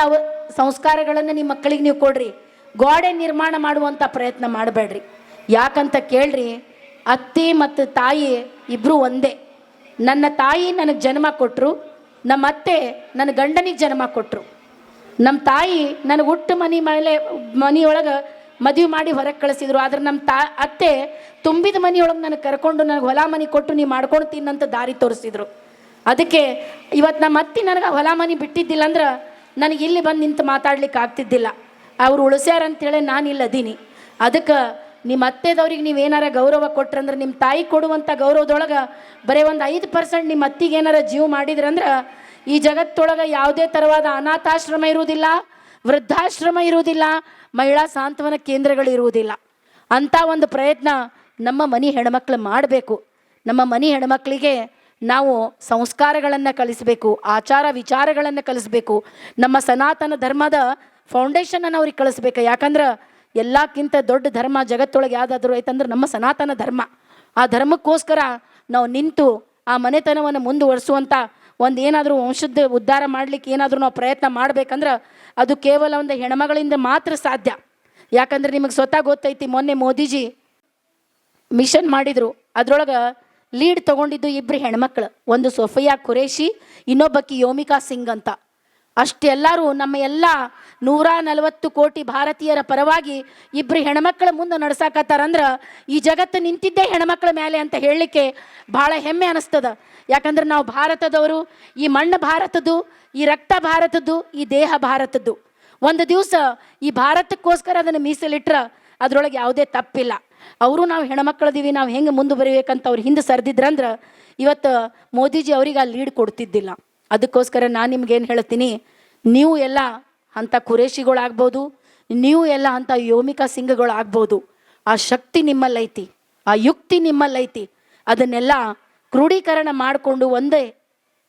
ಸಂಸ್ಕಾರಗಳನ್ನು ನಿಮ್ಮ ಮಕ್ಕಳಿಗೆ ನೀವು ಕೊಡ್ರಿ. ಗೋಡೆ ನಿರ್ಮಾಣ ಮಾಡುವಂಥ ಪ್ರಯತ್ನ ಮಾಡಬೇಡ್ರಿ. ಯಾಕಂತ ಕೇಳ್ರಿ, ಅತ್ತಿ ಮತ್ತು ತಾಯಿ ಇಬ್ಬರು ಒಂದೇ. ನನ್ನ ತಾಯಿ ನನಗೆ ಜನ್ಮ ಕೊಟ್ಟರು ನಮ್ಮ ಅತ್ತೆ ನನ್ನ ಗಂಡನಿಗೆ ಜನ್ಮ ಕೊಟ್ಟರು ನಮ್ಮ ತಾಯಿ ನನಗೆ ಹುಟ್ಟು ಮನೆ ಮೇಲೆ, ಮನೆಯೊಳಗೆ ಮದುವೆ ಮಾಡಿ ಹೊರಗೆ ಕಳಿಸಿದ್ರು. ಆದ್ರೆ ನಮ್ಮ ತಾ, ಅತ್ತೆ ತುಂಬಿದ ಮನೆಯೊಳಗೆ ನನಗೆ ಕರ್ಕೊಂಡು ನನಗೆ ಹೊಲ ಮನೆ ಕೊಟ್ಟು ನೀವು ಮಾಡ್ಕೊಂಡು ತಿನ್ನಂತ ದಾರಿ ತೋರಿಸಿದ್ರು. ಅದಕ್ಕೆ ಇವತ್ತು ನಮ್ಮ ಅತ್ತೆ ನನಗೆ ಹೊಲ ಮನೆ ಬಿಟ್ಟಿದ್ದಿಲ್ಲ ಅಂದ್ರೆ ನನಗೆ ಇಲ್ಲಿ ಬಂದು ನಿಂತು ಮಾತಾಡ್ಲಿಕ್ಕೆ ಆಗ್ತಿದ್ದಿಲ್ಲ ಅವ್ರು ಉಳಿಸ್ಯಾರಂತೇಳಿ ನಾನು ಇಲ್ಲಿ ಅದೀನಿ ಅದಕ್ಕೆ ನಿಮ್ಮ ಅತ್ತೆದವ್ರಿಗೆ ನೀವು ಏನಾರ ಗೌರವ ಕೊಟ್ರಂದ್ರೆ ನಿಮ್ಮ ತಾಯಿ ಕೊಡುವಂಥ ಗೌರವದೊಳಗೆ ಬರೀ ಒಂದು ಐದು ಪರ್ಸೆಂಟ್ ನಿಮ್ಮ ಅತ್ತಿಗೆ ಏನಾರ ಜೀವ ಮಾಡಿದ್ರಂದ್ರೆ ಈ ಜಗತ್ತೊಳಗೆ ಯಾವುದೇ ಥರವಾದ ಅನಾಥಾಶ್ರಮ ಇರುವುದಿಲ್ಲ, ವೃದ್ಧಾಶ್ರಮ ಇರುವುದಿಲ್ಲ, ಮಹಿಳಾ ಸಾಂತ್ವನ ಕೇಂದ್ರಗಳು ಇರುವುದಿಲ್ಲ. ಅಂಥ ಒಂದು ಪ್ರಯತ್ನ ನಮ್ಮ ಮನೆ ಹೆಣ್ಮಕ್ಳು ಮಾಡಬೇಕು. ನಮ್ಮ ಮನೆ ಹೆಣ್ಮಕ್ಳಿಗೆ ನಾವು ಸಂಸ್ಕಾರಗಳನ್ನು ಕಲಿಸಬೇಕು, ಆಚಾರ ವಿಚಾರಗಳನ್ನು ಕಲಿಸ್ಬೇಕು. ನಮ್ಮ ಸನಾತನ ಧರ್ಮದ ಫೌಂಡೇಶನನ್ನು ಅವ್ರಿಗೆ ಕಳಿಸ್ಬೇಕು. ಯಾಕಂದ್ರೆ ಎಲ್ಲಕ್ಕಿಂತ ದೊಡ್ಡ ಧರ್ಮ ಜಗತ್ತೊಳಗೆ ಯಾವುದಾದ್ರೂ ಐತಂದ್ರೆ ನಮ್ಮ ಸನಾತನ ಧರ್ಮ. ಆ ಧರ್ಮಕ್ಕೋಸ್ಕರ ನಾವು ನಿಂತು ಆ ಮನೆತನವನ್ನು ಮುಂದುವರಿಸುವಂಥ ಒಂದು ಏನಾದರೂ ವಂಶದ ಉದ್ಧಾರ ಮಾಡಲಿಕ್ಕೆ ಏನಾದರೂ ನಾವು ಪ್ರಯತ್ನ ಮಾಡಬೇಕಂದ್ರೆ ಅದು ಕೇವಲ ಒಂದು ಹೆಣ್ಮಗಳಿಂದ ಮಾತ್ರ ಸಾಧ್ಯ. ಯಾಕಂದ್ರೆ ನಿಮಗೆ ಸ್ವತಃ ಗೊತ್ತೈತಿ, ಮೊನ್ನೆ ಮೋದಿಜಿ ಮಿಷನ್ ಮಾಡಿದರು. ಅದ್ರೊಳಗೆ ಲೀಡ್ ತಗೊಂಡಿದ್ದು ಇಬ್ಬರು ಹೆಣ್ಮಕ್ಳು. ಒಂದು ಸೊಫಿಯಾ ಖುರೇಶಿ ಇನ್ನೊಬ್ಬಕ್ಕಿ ಯೋಮಿಕಾ ಸಿಂಗ್ ಅಂತ. ಅಷ್ಟೆಲ್ಲರೂ ನಮ್ಮ ಎಲ್ಲ ನೂರ ನಲವತ್ತು ಕೋಟಿ ಭಾರತೀಯರ ಪರವಾಗಿ ಇಬ್ಬರು ಹೆಣ್ಮಕ್ಳ ಮುಂದೆ ನಡ್ಸಾಕತ್ತಾರಂದ್ರೆ ಈ ಜಗತ್ತು ನಿಂತಿದ್ದೇ ಹೆಣ್ಮಕ್ಳ ಮೇಲೆ ಅಂತ ಹೇಳಲಿಕ್ಕೆ ಭಾಳ ಹೆಮ್ಮೆ ಅನಿಸ್ತದ. ಯಾಕಂದ್ರೆ ನಾವು ಭಾರತದವರು, ಈ ಮಣ್ಣು ಭಾರತದ್ದು, ಈ ರಕ್ತ ಭಾರತದ್ದು, ಈ ದೇಹ ಭಾರತದ್ದು. ಒಂದು ದಿವಸ ಈ ಭಾರತಕ್ಕೋಸ್ಕರ ಅದನ್ನು ಮೀಸಲಿಟ್ರ ಅದರೊಳಗೆ ಯಾವುದೇ ತಪ್ಪಿಲ್ಲ. ಅವರು ನಾವು ಹೆಣ್ಮಕ್ಳದೀವಿ, ನಾವು ಹೆಂಗೆ ಮುಂದುವರಿಬೇಕಂತ ಅವ್ರು ಹಿಂದೆ ಸರಿದಿದ್ರಂದ್ರೆ ಇವತ್ತು ಮೋದಿಜಿ ಅವ್ರಿಗೆ ಆ ಲೀಡ್ ಕೊಡ್ತಿದ್ದಿಲ್ಲ. ಅದಕ್ಕೋಸ್ಕರ ನಾನು ನಿಮ್ಗೇನು ಹೇಳ್ತೀನಿ, ನೀವು ಎಲ್ಲ ಅಂಥ ಕುರೇಶಿಗಳಾಗ್ಬೋದು ನೀವು ಎಲ್ಲ ಅಂಥ ಯೋಮಿಕಾ ಸಿಂಗ್ಗಳಾಗ್ಬೋದು, ಆ ಶಕ್ತಿ ನಿಮ್ಮಲ್ಲೈತಿ, ಆ ಯುಕ್ತಿ ನಿಮ್ಮಲ್ಲೈತಿ, ಅದನ್ನೆಲ್ಲ ಕ್ರೋಢೀಕರಣ ಮಾಡಿಕೊಂಡು ಒಂದೇ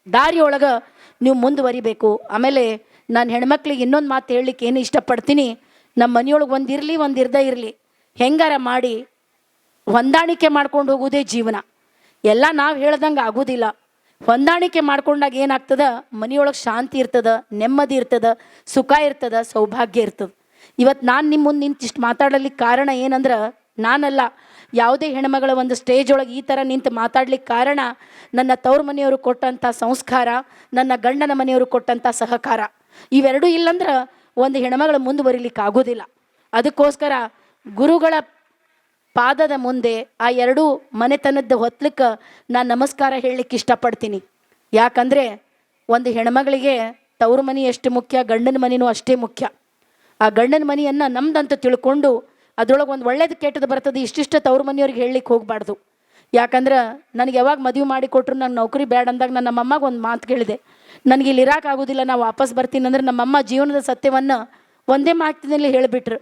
ದಾರಿಯೊಳಗೆ ನೀವು ಮುಂದುವರಿಬೇಕು. ಆಮೇಲೆ ನಾನು ಹೆಣ್ಮಕ್ಳಿಗೆ ಇನ್ನೊಂದು ಮಾತು ಹೇಳಲಿಕ್ಕೆ ಏನು ಇಷ್ಟಪಡ್ತೀನಿ ನಮ್ಮ ಮನೆಯೊಳಗೆ ಒಂದು ಇರಲಿ, ಒಂದು ಇರ್ದೇ ಇರಲಿ. ಹೆಂಗಾರ ಮಾಡಿ ಹೊಂದಾಣಿಕೆ ಮಾಡ್ಕೊಂಡು ಹೋಗೋದೇ ಜೀವನ. ಎಲ್ಲ ನಾವು ಹೇಳ್ದಂಗೆ ಆಗೋದಿಲ್ಲ. ಹೊಂದಾಣಿಕೆ ಮಾಡ್ಕೊಂಡಾಗ ಏನಾಗ್ತದ? ಮನೆಯೊಳಗೆ ಶಾಂತಿ ಇರ್ತದ, ನೆಮ್ಮದಿ ಇರ್ತದ, ಸುಖ ಇರ್ತದ, ಸೌಭಾಗ್ಯ ಇರ್ತದ. ಇವತ್ತು ನಾನು ನಿಮ್ಮ ಮುಂದೆ ನಿಂತು ಇಷ್ಟು ಮಾತಾಡಲಿಕ್ಕೆ ಕಾರಣ ಏನಂದ್ರೆ, ನಾನಲ್ಲ. ಯಾವುದೇ ಹೆಣ್ಮಗಳ ಒಂದು ಸ್ಟೇಜ್ ಒಳಗೆ ಈ ಥರ ನಿಂತು ಮಾತಾಡ್ಲಿಕ್ಕೆ ಕಾರಣ, ನನ್ನ ತವ್ರ ಮನೆಯವರು ಕೊಟ್ಟಂಥ ಸಂಸ್ಕಾರ, ನನ್ನ ಗಂಡನ ಮನೆಯವರು ಕೊಟ್ಟಂಥ ಸಹಕಾರ. ಇವೆರಡೂ ಇಲ್ಲಂದ್ರೆ, ಒಂದು ಹೆಣ್ಮಗಳ ಮುಂದುವರಿಲಿಕ್ಕೆ ಆಗೋದಿಲ್ಲ. ಅದಕ್ಕೋಸ್ಕರ ಗುರುಗಳ ಪಾದದ ಮುಂದೆ ಆ ಎರಡೂ ಮನೆತನದ ಹೊತ್ತಲಕ್ಕೆ ನಾನು ನಮಸ್ಕಾರ ಹೇಳಲಿಕ್ಕೆ ಇಷ್ಟಪಡ್ತೀನಿ. ಯಾಕಂದರೆ ಒಂದು ಹೆಣ್ಮಗಳಿಗೆ ತವ್ರ ಮನೆ ಎಷ್ಟು ಮುಖ್ಯ, ಗಂಡನ ಮನೆಯೂ ಅಷ್ಟೇ ಮುಖ್ಯ. ಆ ಗಂಡನ ಮನೆಯನ್ನು ನಮ್ದಂತ ತಿಳ್ಕೊಂಡು ಅದರೊಳಗೆ ಒಂದು ಒಳ್ಳೇದು ಕೆಟ್ಟದ್ದು ಬರ್ತದೆ, ಇಷ್ಟಿಷ್ಟು ತವ್ರ ಮನೆಯವ್ರಿಗೆ ಹೇಳಲಿಕ್ಕೆ ಹೋಗಬಾರ್ದು. ಯಾಕಂದ್ರೆ ನನಗೆ ಯಾವಾಗ ಮದುವೆ ಮಾಡಿ ಕೊಟ್ಟರು ನಾನು ನೌಕರಿ ಬೇಡ ಅಂದಾಗ ನನ್ನ ನಮ್ಮಮ್ಮಗೆ ಒಂದು ಮಾತು ಕೇಳಿದೆ ನನಗೆ ಇಲ್ಲಿ ಇರೋಕ್ಕಾಗೋದಿಲ್ಲ ನಾವು ವಾಪಸ್ ಬರ್ತೀನಿ ಅಂದ್ರೆ ನಮ್ಮಮ್ಮ ಜೀವನದ ಸತ್ಯವನ್ನು ಒಂದೇ ಮಾತಿನಲ್ಲಿ ಹೇಳಿಬಿಟ್ರು.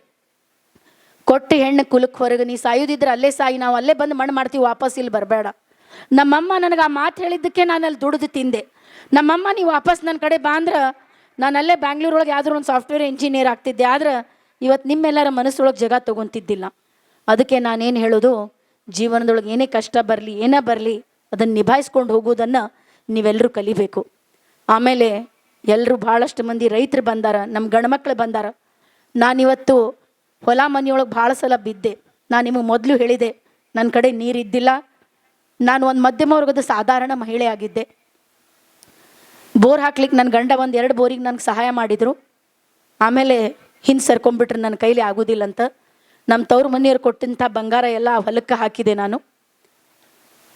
ಕೊಟ್ಟು ಹೆಣ್ಣು ಕುಲಕ್ಕೆ ಹೊರಗೆ, ನೀ ಸಾಯೋದಿದ್ರೆ ಅಲ್ಲೇ ಸಾಯಿ, ನಾವು ಅಲ್ಲೇ ಬಂದು ಮಣ್ಣು ಮಾಡ್ತೀವಿ, ವಾಪಸ್ ಇಲ್ಲಿ ಬರಬೇಡ. ನಮ್ಮಮ್ಮ ನನಗೆ ಆ ಮಾತು ಹೇಳಿದ್ದಕ್ಕೆ ನಾನು ಅಲ್ಲಿ ದುಡಿದು ತಿಂದೆ. ನಮ್ಮಮ್ಮ ನೀವು ವಾಪಸ್ ನನ್ನ ಕಡೆ ಬಾ ಅಂದ್ರೆ ನಾನು ಅಲ್ಲೇ ಬ್ಯಾಂಗ್ಳೂರೊಳಗೆ ಯಾವ್ದಾರು ಒಂದು ಸಾಫ್ಟ್ವೇರ್ ಇಂಜಿನಿಯರ್ ಆಗ್ತಿದ್ದೆ, ಆದ್ರೆ ಇವತ್ತು ನಿಮ್ಮೆಲ್ಲರ ಮನಸ್ಸೊಳಗೆ ಜಗ ತೊಗೊತಿದ್ದಿಲ್ಲ. ಅದಕ್ಕೆ ನಾನೇನು ಹೇಳೋದು, ಜೀವನದೊಳಗೆ ಏನೇ ಕಷ್ಟ ಬರಲಿ, ಏನೇ ಬರಲಿ, ಅದನ್ನು ನಿಭಾಯಿಸ್ಕೊಂಡು ಹೋಗೋದನ್ನು ನೀವೆಲ್ಲರೂ ಕಲಿಬೇಕು. ಆಮೇಲೆ ಎಲ್ಲರೂ ಭಾಳಷ್ಟು ಮಂದಿ ರೈತರು ಬಂದಾರ ನಮ್ಮ ಗಂಡ್ಮಕ್ಳು ಬಂದಾರ. ನಾನಿವತ್ತು ಹೊಲ ಮನೆಯೊಳಗೆ ಭಾಳ ಸಲ ಬಿದ್ದೆ. ನಾನು ನಿಮಗೆ ಮೊದಲು ಹೇಳಿದೆ ನನ್ನ ಕಡೆ ನೀರಿದ್ದಿಲ್ಲ ನಾನು ಒಂದು ಮಧ್ಯಮ ವರ್ಗದ ಸಾಧಾರಣ ಮಹಿಳೆ ಆಗಿದ್ದೆ. ಬೋರ್ ಹಾಕ್ಲಿಕ್ಕೆ ನನ್ನ ಗಂಡ ಒಂದು ಎರಡು ಬೋರಿಗೆ ನನಗೆ ಸಹಾಯ ಮಾಡಿದರು. ಆಮೇಲೆ ಹಿಂದೆ ಸರ್ಕೊಂಡ್ಬಿಟ್ರೆ ನನ್ನ ಕೈಲಿ ಆಗೋದಿಲ್ಲ ಅಂತ ನಮ್ಮ ತವ್ರ ಮನೆಯವ್ರು ಕೊಟ್ಟಂಥ ಬಂಗಾರ ಎಲ್ಲ ಹೊಲಕ್ಕೆ ಹಾಕಿದೆ ನಾನು.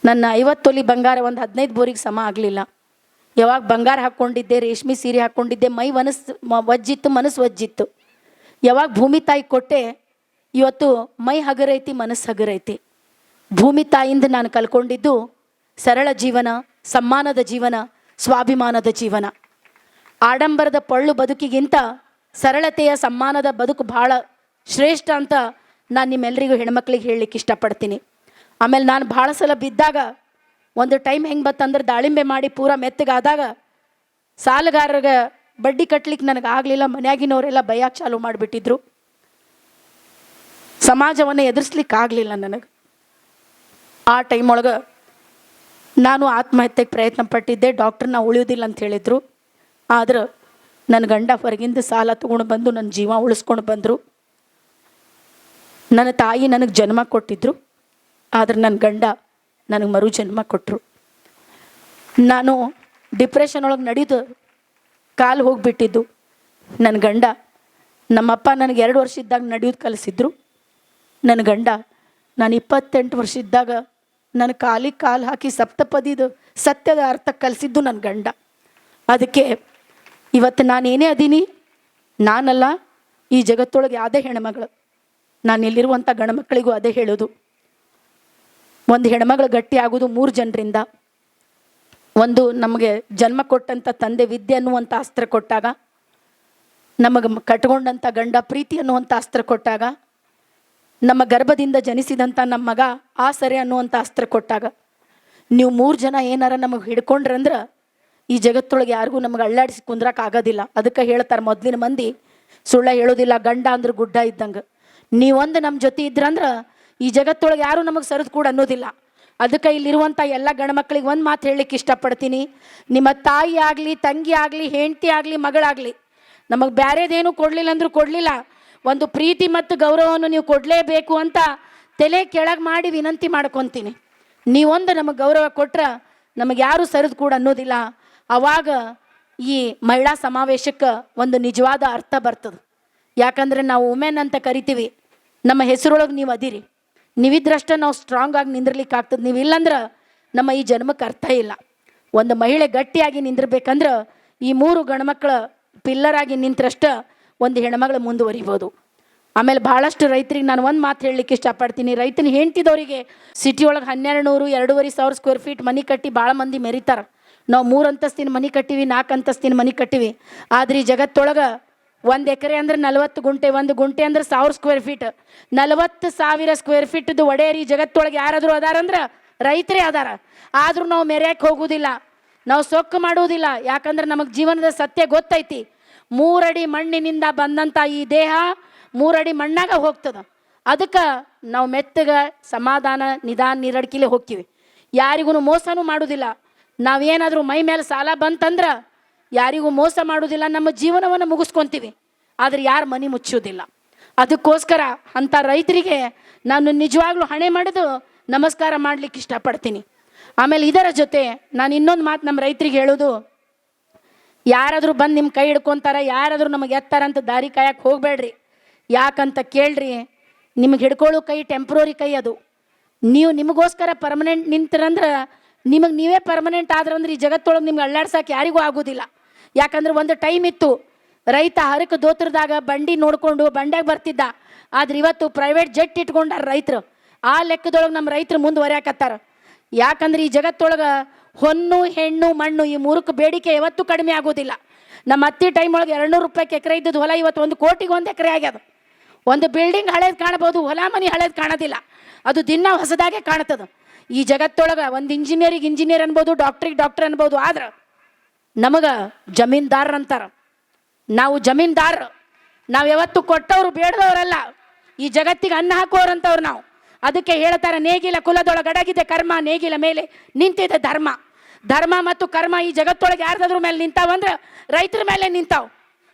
ನನ್ನ ಐವತ್ತು ತೊಲಿ ಬಂಗಾರ ಒಂದು ಹದಿನೈದು ಬೋರಿಗೆ ಸಮ ಆಗಲಿಲ್ಲ. ಯಾವಾಗ ಬಂಗಾರ ಹಾಕ್ಕೊಂಡಿದ್ದೆ, ರೇಷ್ಮೆ ಸೀರೆ ಹಾಕ್ಕೊಂಡಿದ್ದೆ, ಮೈ ಮನಸ್ಸು ವಜ್ಜಿತ್ತು, ಮನಸ್ಸು ಒಜ್ಜಿತ್ತು ಯಾವಾಗ ಭೂಮಿ ತಾಯಿ ಕೊಟ್ಟೆ, ಇವತ್ತು ಮೈ ಹಗರೈತಿ, ಮನಸ್ಸು ಹಗರೈತಿ. ಭೂಮಿ ತಾಯಿಂದ ನಾನು ಕಲ್ಕೊಂಡಿದ್ದು ಸರಳ ಜೀವನ, ಸಮ್ಮಾನದ ಜೀವನ, ಸ್ವಾಭಿಮಾನದ ಜೀವನ. ಆಡಂಬರದ ಪೊಳ್ಳು ಬದುಕಿಗಿಂತ ಸರಳತೆಯ, ಸಮ್ಮಾನದ ಬದುಕು ಭಾಳ ಶ್ರೇಷ್ಠ ಅಂತ ನಾನು ನಿಮ್ಮೆಲ್ಲರಿಗೂ ಹೆಣ್ಮಕ್ಳಿಗೆ ಹೇಳಲಿಕ್ಕೆ ಇಷ್ಟಪಡ್ತೀನಿ. ಆಮೇಲೆ ನಾನು ಭಾಳ ಸಲ ಬಿದ್ದಾಗ ಒಂದು ಟೈಮ್ ಹೆಂಗೆ ಬತ್ತಂದ್ರೆ ದಾಳಿಂಬೆ ಮಾಡಿ ಪೂರ ಮೆತ್ತಗಾದಾಗ ಸಾಲಗಾರರಿಗೆ ಬಡ್ಡಿ ಕಟ್ಲಿಕ್ಕೆ ನನಗೆ ಆಗಲಿಲ್ಲ ಮನ್ಯಾಗಿನವರೆಲ್ಲ ಭಯ ಚಾಲು ಮಾಡಿಬಿಟ್ಟಿದ್ರು. ಸಮಾಜವನ್ನು ಎದುರಿಸ್ಲಿಕ್ಕೆ ಆಗಲಿಲ್ಲ ನನಗೆ. ಆ ಟೈಮ್ ಒಳಗೆ ನಾನು ಆತ್ಮಹತ್ಯೆಗೆ ಪ್ರಯತ್ನ ಪಟ್ಟಿದ್ದೆ ಡಾಕ್ಟ್ರನ್ನ ಉಳಿಯೋದಿಲ್ಲ ಅಂತ ಹೇಳಿದರು. ಆದ್ರೆ ನನ್ನ ಗಂಡ ಹೊರಗಿಂದ ಸಾಲ ತೊಗೊಂಡು ಬಂದು ನನ್ನ ಜೀವ ಉಳಿಸ್ಕೊಂಡು ಬಂದರು. ನನ್ನ ತಾಯಿ ನನಗೆ ಜನ್ಮ ಕೊಟ್ಟಿದ್ರು, ಆದ್ರೆ ನನ್ನ ಗಂಡ ನನಗೆ ಮರು ಜನ್ಮ ಕೊಟ್ಟರು ನಾನು ಡಿಪ್ರೆಷನ್ ಒಳಗೆ ನಡೆದು ಕಾಲು ಹೋಗಿಬಿಟ್ಟಿದ್ದು. ನನ್ನ ಗಂಡ, ನಮ್ಮಪ್ಪ ನನಗೆ ಎರಡು ವರ್ಷ ಇದ್ದಾಗ ನಡೆಯೋದು ಕಲಿಸಿದ್ರು. ನನ್ನ ಗಂಡ, ನಾನು ಇಪ್ಪತ್ತೆಂಟು ವರ್ಷ ಇದ್ದಾಗ ನನ್ನ ಕಾಲಿಗೆ ಕಾಲು ಹಾಕಿ ಸಪ್ತಪದಿದು ಸತ್ಯದ ಅರ್ಥ ಕಲಿಸಿದ್ದು ನನ್ನ ಗಂಡ. ಅದಕ್ಕೆ ಇವತ್ತು ನಾನೇನೇ ಅದೀನಿ, ನಾನಲ್ಲ, ಈ ಜಗತ್ತೊಳಗೆ ಯಾವುದೇ ಹೆಣ್ಮಗಳು. ನಾನು ಇಲ್ಲಿರುವಂಥ ಗಣಮಕ್ಕಳಿಗೂ ಅದೇ ಹೇಳೋದು. ಒಂದು ಹೆಣ್ಮಗಳು ಗಟ್ಟಿ ಆಗೋದು ಮೂರು ಜನರಿಂದ. ಒಂದು ನಮಗೆ ಜನ್ಮ ಕೊಟ್ಟಂಥ ತಂದೆ ವಿದ್ಯೆ ಅನ್ನುವಂಥ ಅಸ್ತ್ರ ಕೊಟ್ಟಾಗ, ನಮಗೆ ಕಟ್ಕೊಂಡಂಥ ಗಂಡ ಪ್ರೀತಿ ಅನ್ನುವಂಥ ಅಸ್ತ್ರ ಕೊಟ್ಟಾಗ, ನಮ್ಮ ಗರ್ಭದಿಂದ ಜನಿಸಿದಂಥ ನಮ್ಮ ಮಗ ಆಸರೆ ಅನ್ನುವಂಥ ಅಸ್ತ್ರ ಕೊಟ್ಟಾಗ, ನೀವು ಮೂರು ಜನ ಏನಾರ ನಮಗೆ ಹಿಡ್ಕೊಂಡ್ರಂದ್ರೆ ಈ ಜಗತ್ತೊಳಗೆ ಯಾರಿಗೂ ನಮಗೆ ಅಳ್ಳಾಡಿಸಿ ಕುಂದ್ರಕ್ಕೆ ಆಗೋದಿಲ್ಲ. ಅದಕ್ಕೆ ಹೇಳ್ತಾರೆ ಮೊದಲಿನ ಮಂದಿ, ಸುಳ್ಳ ಹೇಳೋದಿಲ್ಲ, ಗಂಡ ಅಂದ್ರೆ ಗುಡ್ಡ ಇದ್ದಂಗೆ. ನೀವೊಂದು ನಮ್ಮ ಜೊತೆ ಇದ್ರಂದ್ರೆ ಈ ಜಗತ್ತೊಳಗೆ ಯಾರೂ ನಮಗೆ ಸರಿದು ಕೂಡ ಅನ್ನೋದಿಲ್ಲ. ಅದಕ್ಕೆ ಇಲ್ಲಿರುವಂಥ ಎಲ್ಲ ಗಂಡ್ಮಕ್ಳಿಗೆ ಒಂದು ಮಾತು ಹೇಳಲಿಕ್ಕೆ ಇಷ್ಟಪಡ್ತೀನಿ. ನಿಮ್ಮ ತಾಯಿ ಆಗಲಿ, ತಂಗಿ ಆಗಲಿ, ಹೆಂಡತಿ ಆಗಲಿ, ಮಗಳಾಗಲಿ, ನಮಗೆ ಬ್ಯಾರೇದೇನು ಕೊಡಲಿಲ್ಲ ಅಂದರೂ ಕೊಡಲಿಲ್ಲ. ಒಂದು ಪ್ರೀತಿ ಮತ್ತು ಗೌರವವನ್ನು ನೀವು ಕೊಡಲೇಬೇಕು ಅಂತ ತಲೆ ಕೆಳಗೆ ಮಾಡಿ ವಿನಂತಿ ಮಾಡ್ಕೊತೀನಿ. ನೀವೊಂದು ನಮಗೆ ಗೌರವ ಕೊಟ್ರೆ ನಮಗೆ ಯಾರು ಸರಿದು ಕೂಡ ಅನ್ನೋದಿಲ್ಲ. ಆವಾಗ ಈ ಮಹಿಳಾ ಸಮಾವೇಶಕ್ಕೆ ಒಂದು ನಿಜವಾದ ಅರ್ಥ ಬರ್ತದೆ. ಯಾಕಂದ್ರೆ ನಾವು ಉಮೆನ್ ಅಂತ ಕರಿತೀವಿ. ನಮ್ಮ ಹೆಸರೊಳಗೆ ನೀವು ಅದಿರಿ. ನೀವಿದ್ರಷ್ಟ ನಾವು ಸ್ಟ್ರಾಂಗ್ ಆಗಿ ನಿಂದಿರ್ಲಿಕ್ಕೆ ಆಗ್ತದೆ. ನೀವು ಇಲ್ಲಂದ್ರೆ ನಮ್ಮ ಈ ಜನ್ಮಕ್ಕೆ ಅರ್ಥ ಇಲ್ಲ. ಒಂದು ಮಹಿಳೆ ಗಟ್ಟಿಯಾಗಿ ನಿಂದಿರ್ಬೇಕಂದ್ರೆ ಈ ಮೂರು ಗಣಮಕ್ಕಳ ಪಿಲ್ಲರ್ ಆಗಿ ನಿಂತರಷ್ಟ ಒಂದು ಹೆಣ್ಮಗಳು ಮುಂದುವರಿಬೋದು. ಆಮೇಲೆ ಭಾಳಷ್ಟು ರೈತರಿಗೆ ನಾನು ಒಂದು ಮಾತು ಹೇಳಲಿಕ್ಕೆ ಇಷ್ಟಪಡ್ತೀನಿ. ರೈತನ ಹೆಂಡ್ತಿದವರಿಗೆ ಸಿಟಿ ಒಳಗೆ ಹನ್ನೆರಡು ನೂರು ಎರಡೂವರೆ ಸಾವಿರ ಸ್ಕ್ವೇರ್ ಫೀಟ್ ಮನೆ ಕಟ್ಟಿ ಭಾಳ ಮಂದಿ ಮೆರಿತಾರೆ. ನಾವು ಮೂರು ಅಂತಸ್ತಿನ ಮನೆ ಕಟ್ಟಿವಿ ನಾಲ್ಕು ಅಂತಸ್ತಿನ ಮನೆ ಕಟ್ಟಿವಿ. ಆದ್ರೆ ಈ ಜಗತ್ತೊಳಗೆ ಒಂದು ಎಕರೆ ಅಂದ್ರೆ ನಲವತ್ತು ಗುಂಟೆ, ಒಂದು ಗುಂಟೆ ಅಂದ್ರೆ ಸಾವಿರ ಸ್ಕ್ವೇರ್ ಫೀಟ್ ನಲವತ್ತು ಸಾವಿರ ಸ್ಕ್ವೇರ್ ಫೀಟ್ದು ಒಡೆಯರಿ ಜಗತ್ತೊಳಗೆ ಯಾರಾದರೂ ಅದಾರಂದ್ರೆ ರೈತರೇ ಅದಾರ. ಆದರೂ ನಾವು ಮೆರೆಯಕ್ಕೆ ಹೋಗುವುದಿಲ್ಲ ನಾವು ಸೊಕ್ಕು ಮಾಡುವುದಿಲ್ಲ ಯಾಕಂದ್ರೆ ನಮಗೆ ಜೀವನದ ಸತ್ಯ ಗೊತ್ತೈತಿ. ಮೂರಡಿ ಮಣ್ಣಿನಿಂದ ಬಂದಂಥ ಈ ದೇಹ ಮೂರಡಿ ಮಣ್ಣಾಗ ಹೋಗ್ತದ. ಅದಕ್ಕೆ ನಾವು ಮೆತ್ತಗ ಸಮಾಧಾನ, ನಿಧಾನ, ನೀರಡ್ಕಿಲೆ ಹೋಗ್ತೀವಿ. ಯಾರಿಗೂ ಮೋಸನೂ ಮಾಡೋದಿಲ್ಲ. ನಾವೇನಾದರೂ ಮೈ ಮೇಲೆ ಸಾಲ ಬಂತಂದ್ರೆ ಯಾರಿಗೂ ಮೋಸ ಮಾಡೋದಿಲ್ಲ ನಮ್ಮ ಜೀವನವನ್ನು ಮುಗಿಸ್ಕೊತೀವಿ. ಆದರೆ ಯಾರು ಮನೆ ಮುಚ್ಚೋದಿಲ್ಲ ಅದಕ್ಕೋಸ್ಕರ ಅಂಥ ರೈತರಿಗೆ ನಾನು ನಿಜವಾಗ್ಲೂ ಹಣೆ ಮಾಡಿದು ನಮಸ್ಕಾರ ಮಾಡ್ಲಿಕ್ಕೆ ಇಷ್ಟಪಡ್ತೀನಿ. ಆಮೇಲೆ ಇದರ ಜೊತೆ ನಾನು ಇನ್ನೊಂದು ಮಾತು ನಮ್ಮ ರೈತರಿಗೆ ಹೇಳೋದು ಯಾರಾದರೂ ಬಂದು ನಿಮ್ಮ ಕೈ ಹಿಡ್ಕೊಂತಾರ, ಯಾರಾದರೂ ನಮಗೆ ಎತ್ತಾರ ಅಂತ ದಾರಿ ಕಾಯಕ್ಕೆ ಹೋಗಬೇಡ್ರಿ. ಯಾಕಂತ ಕೇಳ್ರಿ, ನಿಮಗೆ ಹಿಡ್ಕೊಳ್ಳೋ ಕೈ ಟೆಂಪ್ರರಿ ಕೈ ಅದು. ನೀವು ನಿಮಗೋಸ್ಕರ ಪರ್ಮನೆಂಟ್ ನಿಂತರಂದ್ರೆ, ನಿಮಗೆ ನೀವೇ ಪರ್ಮನೆಂಟ್ ಆದ್ರಂದ್ರೆ ಈ ಜಗತ್ತೊಳಗೆ ನಿಮ್ಗೆ ಅಳ್ಳಾಡ್ಸಕ್ಕೆ ಯಾರಿಗೂ ಆಗೋದಿಲ್ಲ. ಯಾಕಂದ್ರೆ ಒಂದು ಟೈಮ್ ಇತ್ತು. ರೈತ ಹರಕ ದೋತ್ರದಾಗ ಬಂಡಿ ನೋಡಿಕೊಂಡು ಬಂಡ್ಯಾಗ ಬರ್ತಿದ್ದ. ಆದ್ರೆ ಇವತ್ತು ಪ್ರೈವೇಟ್ ಜೆಟ್ ಇಟ್ಕೊಂಡಾರ ರೈತರು. ಆ ಲೆಕ್ಕದೊಳಗೆ ನಮ್ಮ ರೈತರು ಮುಂದುವರ್ಯಾಕತ್ತಾರ. ಯಾಕಂದ್ರೆ ಈ ಜಗತ್ತೊಳಗೆ ಹೊನ್ನು, ಹೆಣ್ಣು, ಮಣ್ಣು ಈ ಮೂರಕ್ಕೆ ಬೇಡಿಕೆ ಯಾವತ್ತೂ ಕಡಿಮೆ ಆಗೋದಿಲ್ಲ. ನಮ್ಮ ಅತ್ತಿ ಟೈಮ್ ಒಳಗೆ ಎರಡುನೂರು ರೂಪಾಯಿಗೆ ಎಕರೆ ಇದ್ದದ್ದು ಹೊಲ ಇವತ್ತು ಒಂದು ಕೋಟಿಗೆ ಒಂದು ಎಕರೆ ಆಗ್ಯದ. ಒಂದು ಬಿಲ್ಡಿಂಗ್ ಹಳೇದು ಕಾಣಬಹುದು ಹೊಲ ಮನೆ ಹಳೇದು ಕಾಣೋದಿಲ್ಲ. ಅದು ದಿನ ಹೊಸದಾಗೆ ಕಾಣ್ತದ ಈ ಜಗತ್ತೊಳಗೆ ಒಂದು ಇಂಜಿನಿಯರಿಗೆ ಇಂಜಿನಿಯರ್ ಅನ್ಬೋದು ಡಾಕ್ಟ್ರಿಗೆ ಡಾಕ್ಟರ್ ಅನ್ಬೋದು, ಆದ್ರೆ ನಮಗೆ ಜಮೀನ್ದಾರ್ ಅಂತಾರ. ನಾವು ಜಮೀನ್ದಾರ್, ನಾವು ಯಾವತ್ತು ಕೊಟ್ಟವರು ಬೇಡದವರಲ್ಲ. ಈ ಜಗತ್ತಿಗೆ ಅನ್ನ ಹಾಕೋರಂತವ್ರು ನಾವು. ಅದಕ್ಕೆ ಹೇಳ್ತಾರೆ, ನೇಗಿಲ ಕುಲದೊಳಗಡಗಿದೆ ಕರ್ಮ, ನೇಗಿಲ ಮೇಲೆ ನಿಂತಿದೆ ಧರ್ಮ. ಧರ್ಮ ಮತ್ತು ಕರ್ಮ ಈ ಜಗತ್ತೊಳಗೆ ಯಾರ್ದಾದ್ರ ಮೇಲೆ ನಿಂತಾವಂದ್ರೆ ರೈತರ ಮೇಲೆ ನಿಂತಾವ್.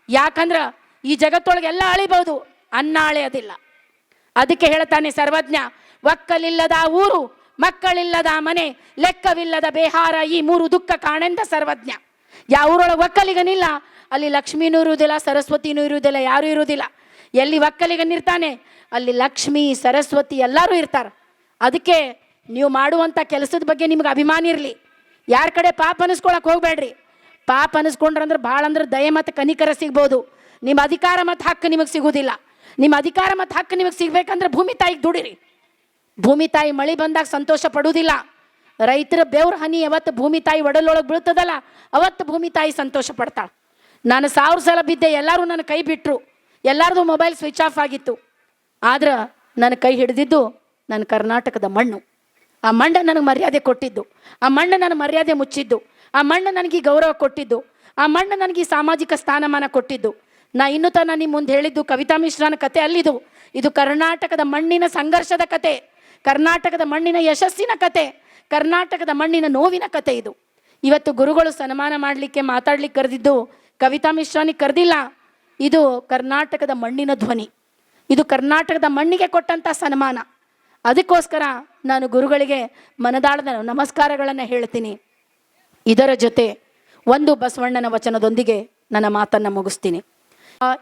ಯಾಕಂದ್ರೆ ಈ ಜಗತ್ತೊಳಗೆ ಎಲ್ಲ ಅಳಿಬಹುದು ಅನ್ನ ಅಳೆಯೋದಿಲ್ಲ. ಅದಕ್ಕೆ ಹೇಳ್ತಾನೆ ಸರ್ವಜ್ಞ, ಒಕ್ಕಲಿಲ್ಲದ ಊರು, ಮಕ್ಕಳಿಲ್ಲದ ಮನೆ, ಲೆಕ್ಕವಿಲ್ಲದ ಬೇಹಾರ ಈ ಮೂರು ದುಃಖ ಕಾಣೆಂದ ಸರ್ವಜ್ಞ. ಯಾವ ಊರೊಳಗೆ ಒಕ್ಕಲಿಗನಿಲ್ಲ? ಅಲ್ಲಿ ಲಕ್ಷ್ಮೀನೂ ಇರುವುದಿಲ್ಲ, ಸರಸ್ವತಿನೂ ಇರುವುದಿಲ್ಲ, ಯಾರೂ ಇರುವುದಿಲ್ಲ. ಎಲ್ಲಿ ಒಕ್ಕಲಿಗನಿರ್ತಾನೆ, ಅಲ್ಲಿ ಲಕ್ಷ್ಮಿ, ಸರಸ್ವತಿ ಎಲ್ಲರೂ ಇರ್ತಾರೆ. ಅದಕ್ಕೆ ನೀವು ಮಾಡುವಂಥ ಕೆಲಸದ ಬಗ್ಗೆ ನಿಮ್ಗೆ ಅಭಿಮಾನ ಇರಲಿ. ಯಾರ ಕಡೆ ಪಾಪ ಅನಿಸ್ಕೊಳಕ್ಕೆ ಹೋಗ್ಬೇಡ್ರಿ. ಪಾಪ ಅನಿಸ್ಕೊಂಡ್ರಂದ್ರೆ ಭಾಳ ಅಂದ್ರೆ ದಯೆ ಮತ್ತು ಕನಿಕರ ಸಿಗ್ಬೋದು. ನಿಮ್ಮ ಅಧಿಕಾರ ಮತ್ತು ಹಕ್ಕು ನಿಮಗೆ ಸಿಗುವುದಿಲ್ಲ. ನಿಮ್ಮ ಅಧಿಕಾರ ಮತ್ತು ಹಕ್ಕು ನಿಮಗೆ ಸಿಗ್ಬೇಕಂದ್ರೆ ಭೂಮಿ ತಾಯಿಗೆ ದುಡಿರಿ. ಭೂಮಿ ತಾಯಿ ಮಳೆ ಬಂದಾಗ ಸಂತೋಷ ಪಡುವುದಿಲ್ಲ. ರೈತರ ಬೆವ್ರ ಹನಿ ಯಾವತ್ತು ಭೂಮಿ ತಾಯಿ ಒಡಲೊಳಗೆ ಬೀಳ್ತದಲ್ಲ, ಅವತ್ತು ಭೂಮಿ ತಾಯಿ ಸಂತೋಷ ಪಡ್ತಾಳೆ. ನಾನು ಸಾವಿರ ಸಲ ಬಿದ್ದೆ, ಎಲ್ಲರೂ ನನ್ನ ಕೈ ಬಿಟ್ಟರು ಎಲ್ಲರದು ಮೊಬೈಲ್ ಸ್ವಿಚ್ ಆಫ್ ಆಗಿತ್ತು. ಆದ್ರೆ ನನ್ನ ಕೈ ಹಿಡಿದಿದ್ದು ನನ್ನ ಕರ್ನಾಟಕದ ಮಣ್ಣು. ಆ ಮಣ್ಣು ನನಗೆ ಮರ್ಯಾದೆ ಕೊಟ್ಟಿದ್ದು. ಆ ಮಣ್ಣು ನನ್ನ ಮರ್ಯಾದೆ ಮುಚ್ಚಿದ್ದು. ಆ ಮಣ್ಣು ನನಗೆ ಗೌರವ ಕೊಟ್ಟಿದ್ದು. ಆ ಮಣ್ಣು ನನಗೆ ಸಾಮಾಜಿಕ ಸ್ಥಾನಮಾನ ಕೊಟ್ಟಿದ್ದು. ನಾ ಇನ್ನೂ ತನ ನಿಮ್ಮ ಮುಂದೆ ಹೇಳಿದ್ದು ಕವಿತಾ ಮಿಶ್ರನ ಕತೆ ಅಲ್ಲಿದು. ಇದು ಕರ್ನಾಟಕದ ಮಣ್ಣಿನ ಸಂಘರ್ಷದ ಕತೆ. ಕರ್ನಾಟಕದ ಮಣ್ಣಿನ ಯಶಸ್ಸಿನ ಕತೆ. ಕರ್ನಾಟಕದ ಮಣ್ಣಿನ ನೋವಿನ ಕತೆ ಇದು. ಇವತ್ತು ಗುರುಗಳು ಸನ್ಮಾನ ಮಾಡಲಿಕ್ಕೆ ಮಾತಾಡ್ಲಿಕ್ಕೆ ಕರೆದಿದ್ದು ಕವಿತಾ ಮಿಶ್ರಾನಿಗೆ ಕರೆದಿಲ್ಲ. ಇದು ಕರ್ನಾಟಕದ ಮಣ್ಣಿನ ಧ್ವನಿ. ಇದು ಕರ್ನಾಟಕದ ಮಣ್ಣಿಗೆ ಕೊಟ್ಟಂಥ ಸನ್ಮಾನ. ಅದಕ್ಕೋಸ್ಕರ ನಾನು ಗುರುಗಳಿಗೆ ಮನದಾಳದ ನಮಸ್ಕಾರಗಳನ್ನು ಹೇಳ್ತೀನಿ. ಇದರ ಜೊತೆ ಒಂದು ಬಸವಣ್ಣನ ವಚನದೊಂದಿಗೆ ನನ್ನ ಮಾತನ್ನು ಮುಗಿಸ್ತೀನಿ.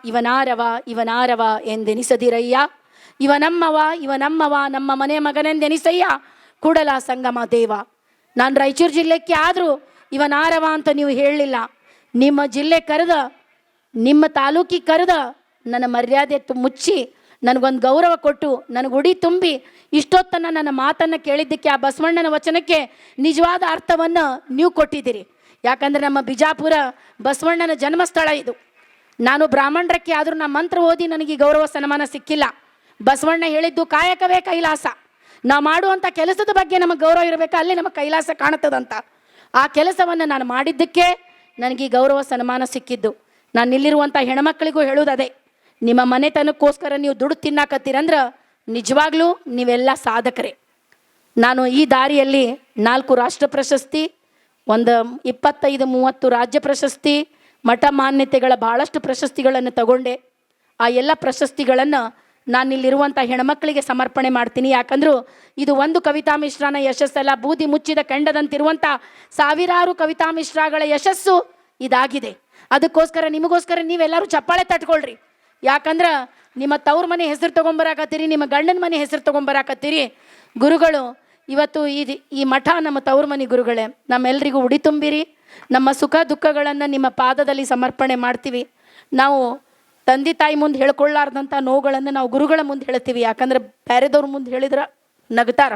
ಇವನಾರವ ಇವನಾರವ ಎಂದೆನಿಸದಿರಯ್ಯ. ಇವನಮ್ಮವ ಇವನಮ್ಮವ ಇವ ನಮ್ಮವ ನಮ್ಮ ಮನೆ ಮಗನೆಂದೆನಿಸಯ್ಯ. ಕೂಡಲ ಸಂಗಮ ದೇವ. ನಾನು ರಾಯಚೂರು ಜಿಲ್ಲೆಕ್ಕೆ ಆದರೂ ಇವನಾರವ ಅಂತ ನೀವು ಹೇಳಲಿಲ್ಲ. ನಿಮ್ಮ ಜಿಲ್ಲೆ ಕರೆದ, ನಿಮ್ಮ ತಾಲೂಕಿಗೆ ಕರೆದ ನನ್ನ ಮರ್ಯಾದೆ ಮುಚ್ಚಿ, ನನಗೊಂದು ಗೌರವ ಕೊಟ್ಟು, ನನಗೆ ಉಡಿ ತುಂಬಿ ಇಷ್ಟೊತ್ತನ ನನ್ನ ಮಾತನ್ನು ಕೇಳಿದ್ದಕ್ಕೆ, ಆ ಬಸವಣ್ಣನ ವಚನಕ್ಕೆ ನಿಜವಾದ ಅರ್ಥವನ್ನು ನೀವು ಕೊಟ್ಟಿದ್ದೀರಿ. ಯಾಕಂದರೆ ನಮ್ಮ ಬಿಜಾಪುರ ಬಸವಣ್ಣನ ಜನ್ಮಸ್ಥಳ ಇದು. ನಾನು ಬ್ರಾಹ್ಮಣರಕ್ಕೆ ಆದರೂ ನಮ್ಮ ಮಂತ್ರ ಓದಿ ನನಗೆ ಗೌರವ ಸನ್ಮಾನ ಸಿಕ್ಕಿಲ್ಲ. ಬಸವಣ್ಣ ಹೇಳಿದ್ದು ಕಾಯಕವೇ ಕೈಲಾಸ. ನಾವು ಮಾಡುವಂಥ ಕೆಲಸದ ಬಗ್ಗೆ ನಮಗೆ ಗೌರವ ಇರಬೇಕು, ಅಲ್ಲಿ ನಮಗೆ ಕೈಲಾಸ ಕಾಣುತ್ತದಂತ. ಆ ಕೆಲಸವನ್ನು ನಾನು ಮಾಡಿದ್ದಕ್ಕೆ ನನಗೆ ಈ ಗೌರವ, ಸನ್ಮಾನ ಸಿಕ್ಕಿದ್ದು. ನಾನು ಇಲ್ಲಿರುವಂಥ ಹೆಣ್ಮಕ್ಳಿಗೂ ಹೇಳೋದು ಅದೇ ನಿಮ್ಮ ಮನೆತನಕ್ಕೋಸ್ಕರ ನೀವು ದುಡ್ಡು ತಿನ್ನಾಕತ್ತೀರಂದ್ರೆ ನಿಜವಾಗ್ಲೂ ನೀವೆಲ್ಲ ಸಾಧಕರೇ. ನಾನು ಈ ದಾರಿಯಲ್ಲಿ ನಾಲ್ಕು ರಾಷ್ಟ್ರ ಪ್ರಶಸ್ತಿ, ಒಂದು ಇಪ್ಪತ್ತೈದು ಮೂವತ್ತು ರಾಜ್ಯ ಪ್ರಶಸ್ತಿ, ಮಠ ಮಾನ್ಯತೆಗಳ ಭಾಳಷ್ಟು ಪ್ರಶಸ್ತಿಗಳನ್ನು ತಗೊಂಡೆ. ಆ ಎಲ್ಲ ಪ್ರಶಸ್ತಿಗಳನ್ನು ನಾನಿಲ್ಲಿರುವಂಥ ಹೆಣ್ಮಕ್ಳಿಗೆ ಸಮರ್ಪಣೆ ಮಾಡ್ತೀನಿ. ಯಾಕಂದ್ರೂ ಇದು ಒಂದು ಕವಿತಾ ಮಿಶ್ರನ ಯಶಸ್ಸಲ್ಲ. ಬೂದಿ ಮುಚ್ಚಿದ ಕೆಂಡದಂತಿರುವಂಥ ಸಾವಿರಾರು ಕವಿತಾ ಮಿಶ್ರಗಳ ಯಶಸ್ಸು ಇದಾಗಿದೆ. ಅದಕ್ಕೋಸ್ಕರ ನಿಮಗೋಸ್ಕರ ನೀವೆಲ್ಲರೂ ಚಪ್ಪಾಳೆ ತಟ್ಕೊಳ್ರಿ. ಯಾಕಂದ್ರೆ ನಿಮ್ಮ ತವ್ರ ಮನೆ ಹೆಸರು ತೊಗೊಂಬರಾಕತ್ತೀರಿ, ನಿಮ್ಮ ಗಂಡನ ಮನೆ ಹೆಸರು ತೊಗೊಂಬರಾಕತ್ತೀರಿ. ಗುರುಗಳು, ಇವತ್ತು ಈ ಈ ಮಠ ನಮ್ಮ ತವ್ರ ಮನೆ ಗುರುಗಳೇ ನಮ್ಮೆಲ್ಲರಿಗೂ ಉಡಿ ತುಂಬಿರಿ. ನಮ್ಮ ಸುಖ ದುಃಖಗಳನ್ನು ನಿಮ್ಮ ಪಾದದಲ್ಲಿ ಸಮರ್ಪಣೆ ಮಾಡ್ತೀವಿ. ನಾವು ತಂದೆ ತಾಯಿ ಮುಂದೆ ಹೇಳ್ಕೊಳ್ಳಾರ್ದಂಥ ನೋವುಗಳನ್ನು ನಾವು ಗುರುಗಳ ಮುಂದೆ ಹೇಳ್ತೀವಿ. ಯಾಕಂದ್ರೆ ಬೇರೆದವ್ರ ಮುಂದೆ ಹೇಳಿದ್ರೆ ನಗ್ತಾರ.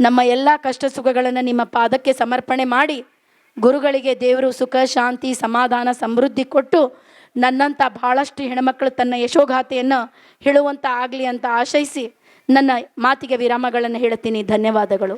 ನಮ್ಮ ಎಲ್ಲ ಕಷ್ಟ ಸುಖಗಳನ್ನು ನಿಮ್ಮ ಪಾದಕ್ಕೆ ಸಮರ್ಪಣೆ ಮಾಡಿ ಗುರುಗಳಿಗೆ ದೇವರು ಸುಖ, ಶಾಂತಿ, ಸಮಾಧಾನ, ಸಮೃದ್ಧಿ ಕೊಟ್ಟು ನನ್ನಂಥ ಭಾಳಷ್ಟು ಹೆಣ್ಮಕ್ಳು ತನ್ನ ಯಶೋಗಾಥೆಯನ್ನು ಹೇಳುವಂಥ ಆಗಲಿ ಅಂತ ಆಶಯಿಸಿ ನನ್ನ ಮಾತಿಗೆ ವಿರಾಮಗಳನ್ನು ಹೇಳ್ತೀನಿ. ಧನ್ಯವಾದಗಳು.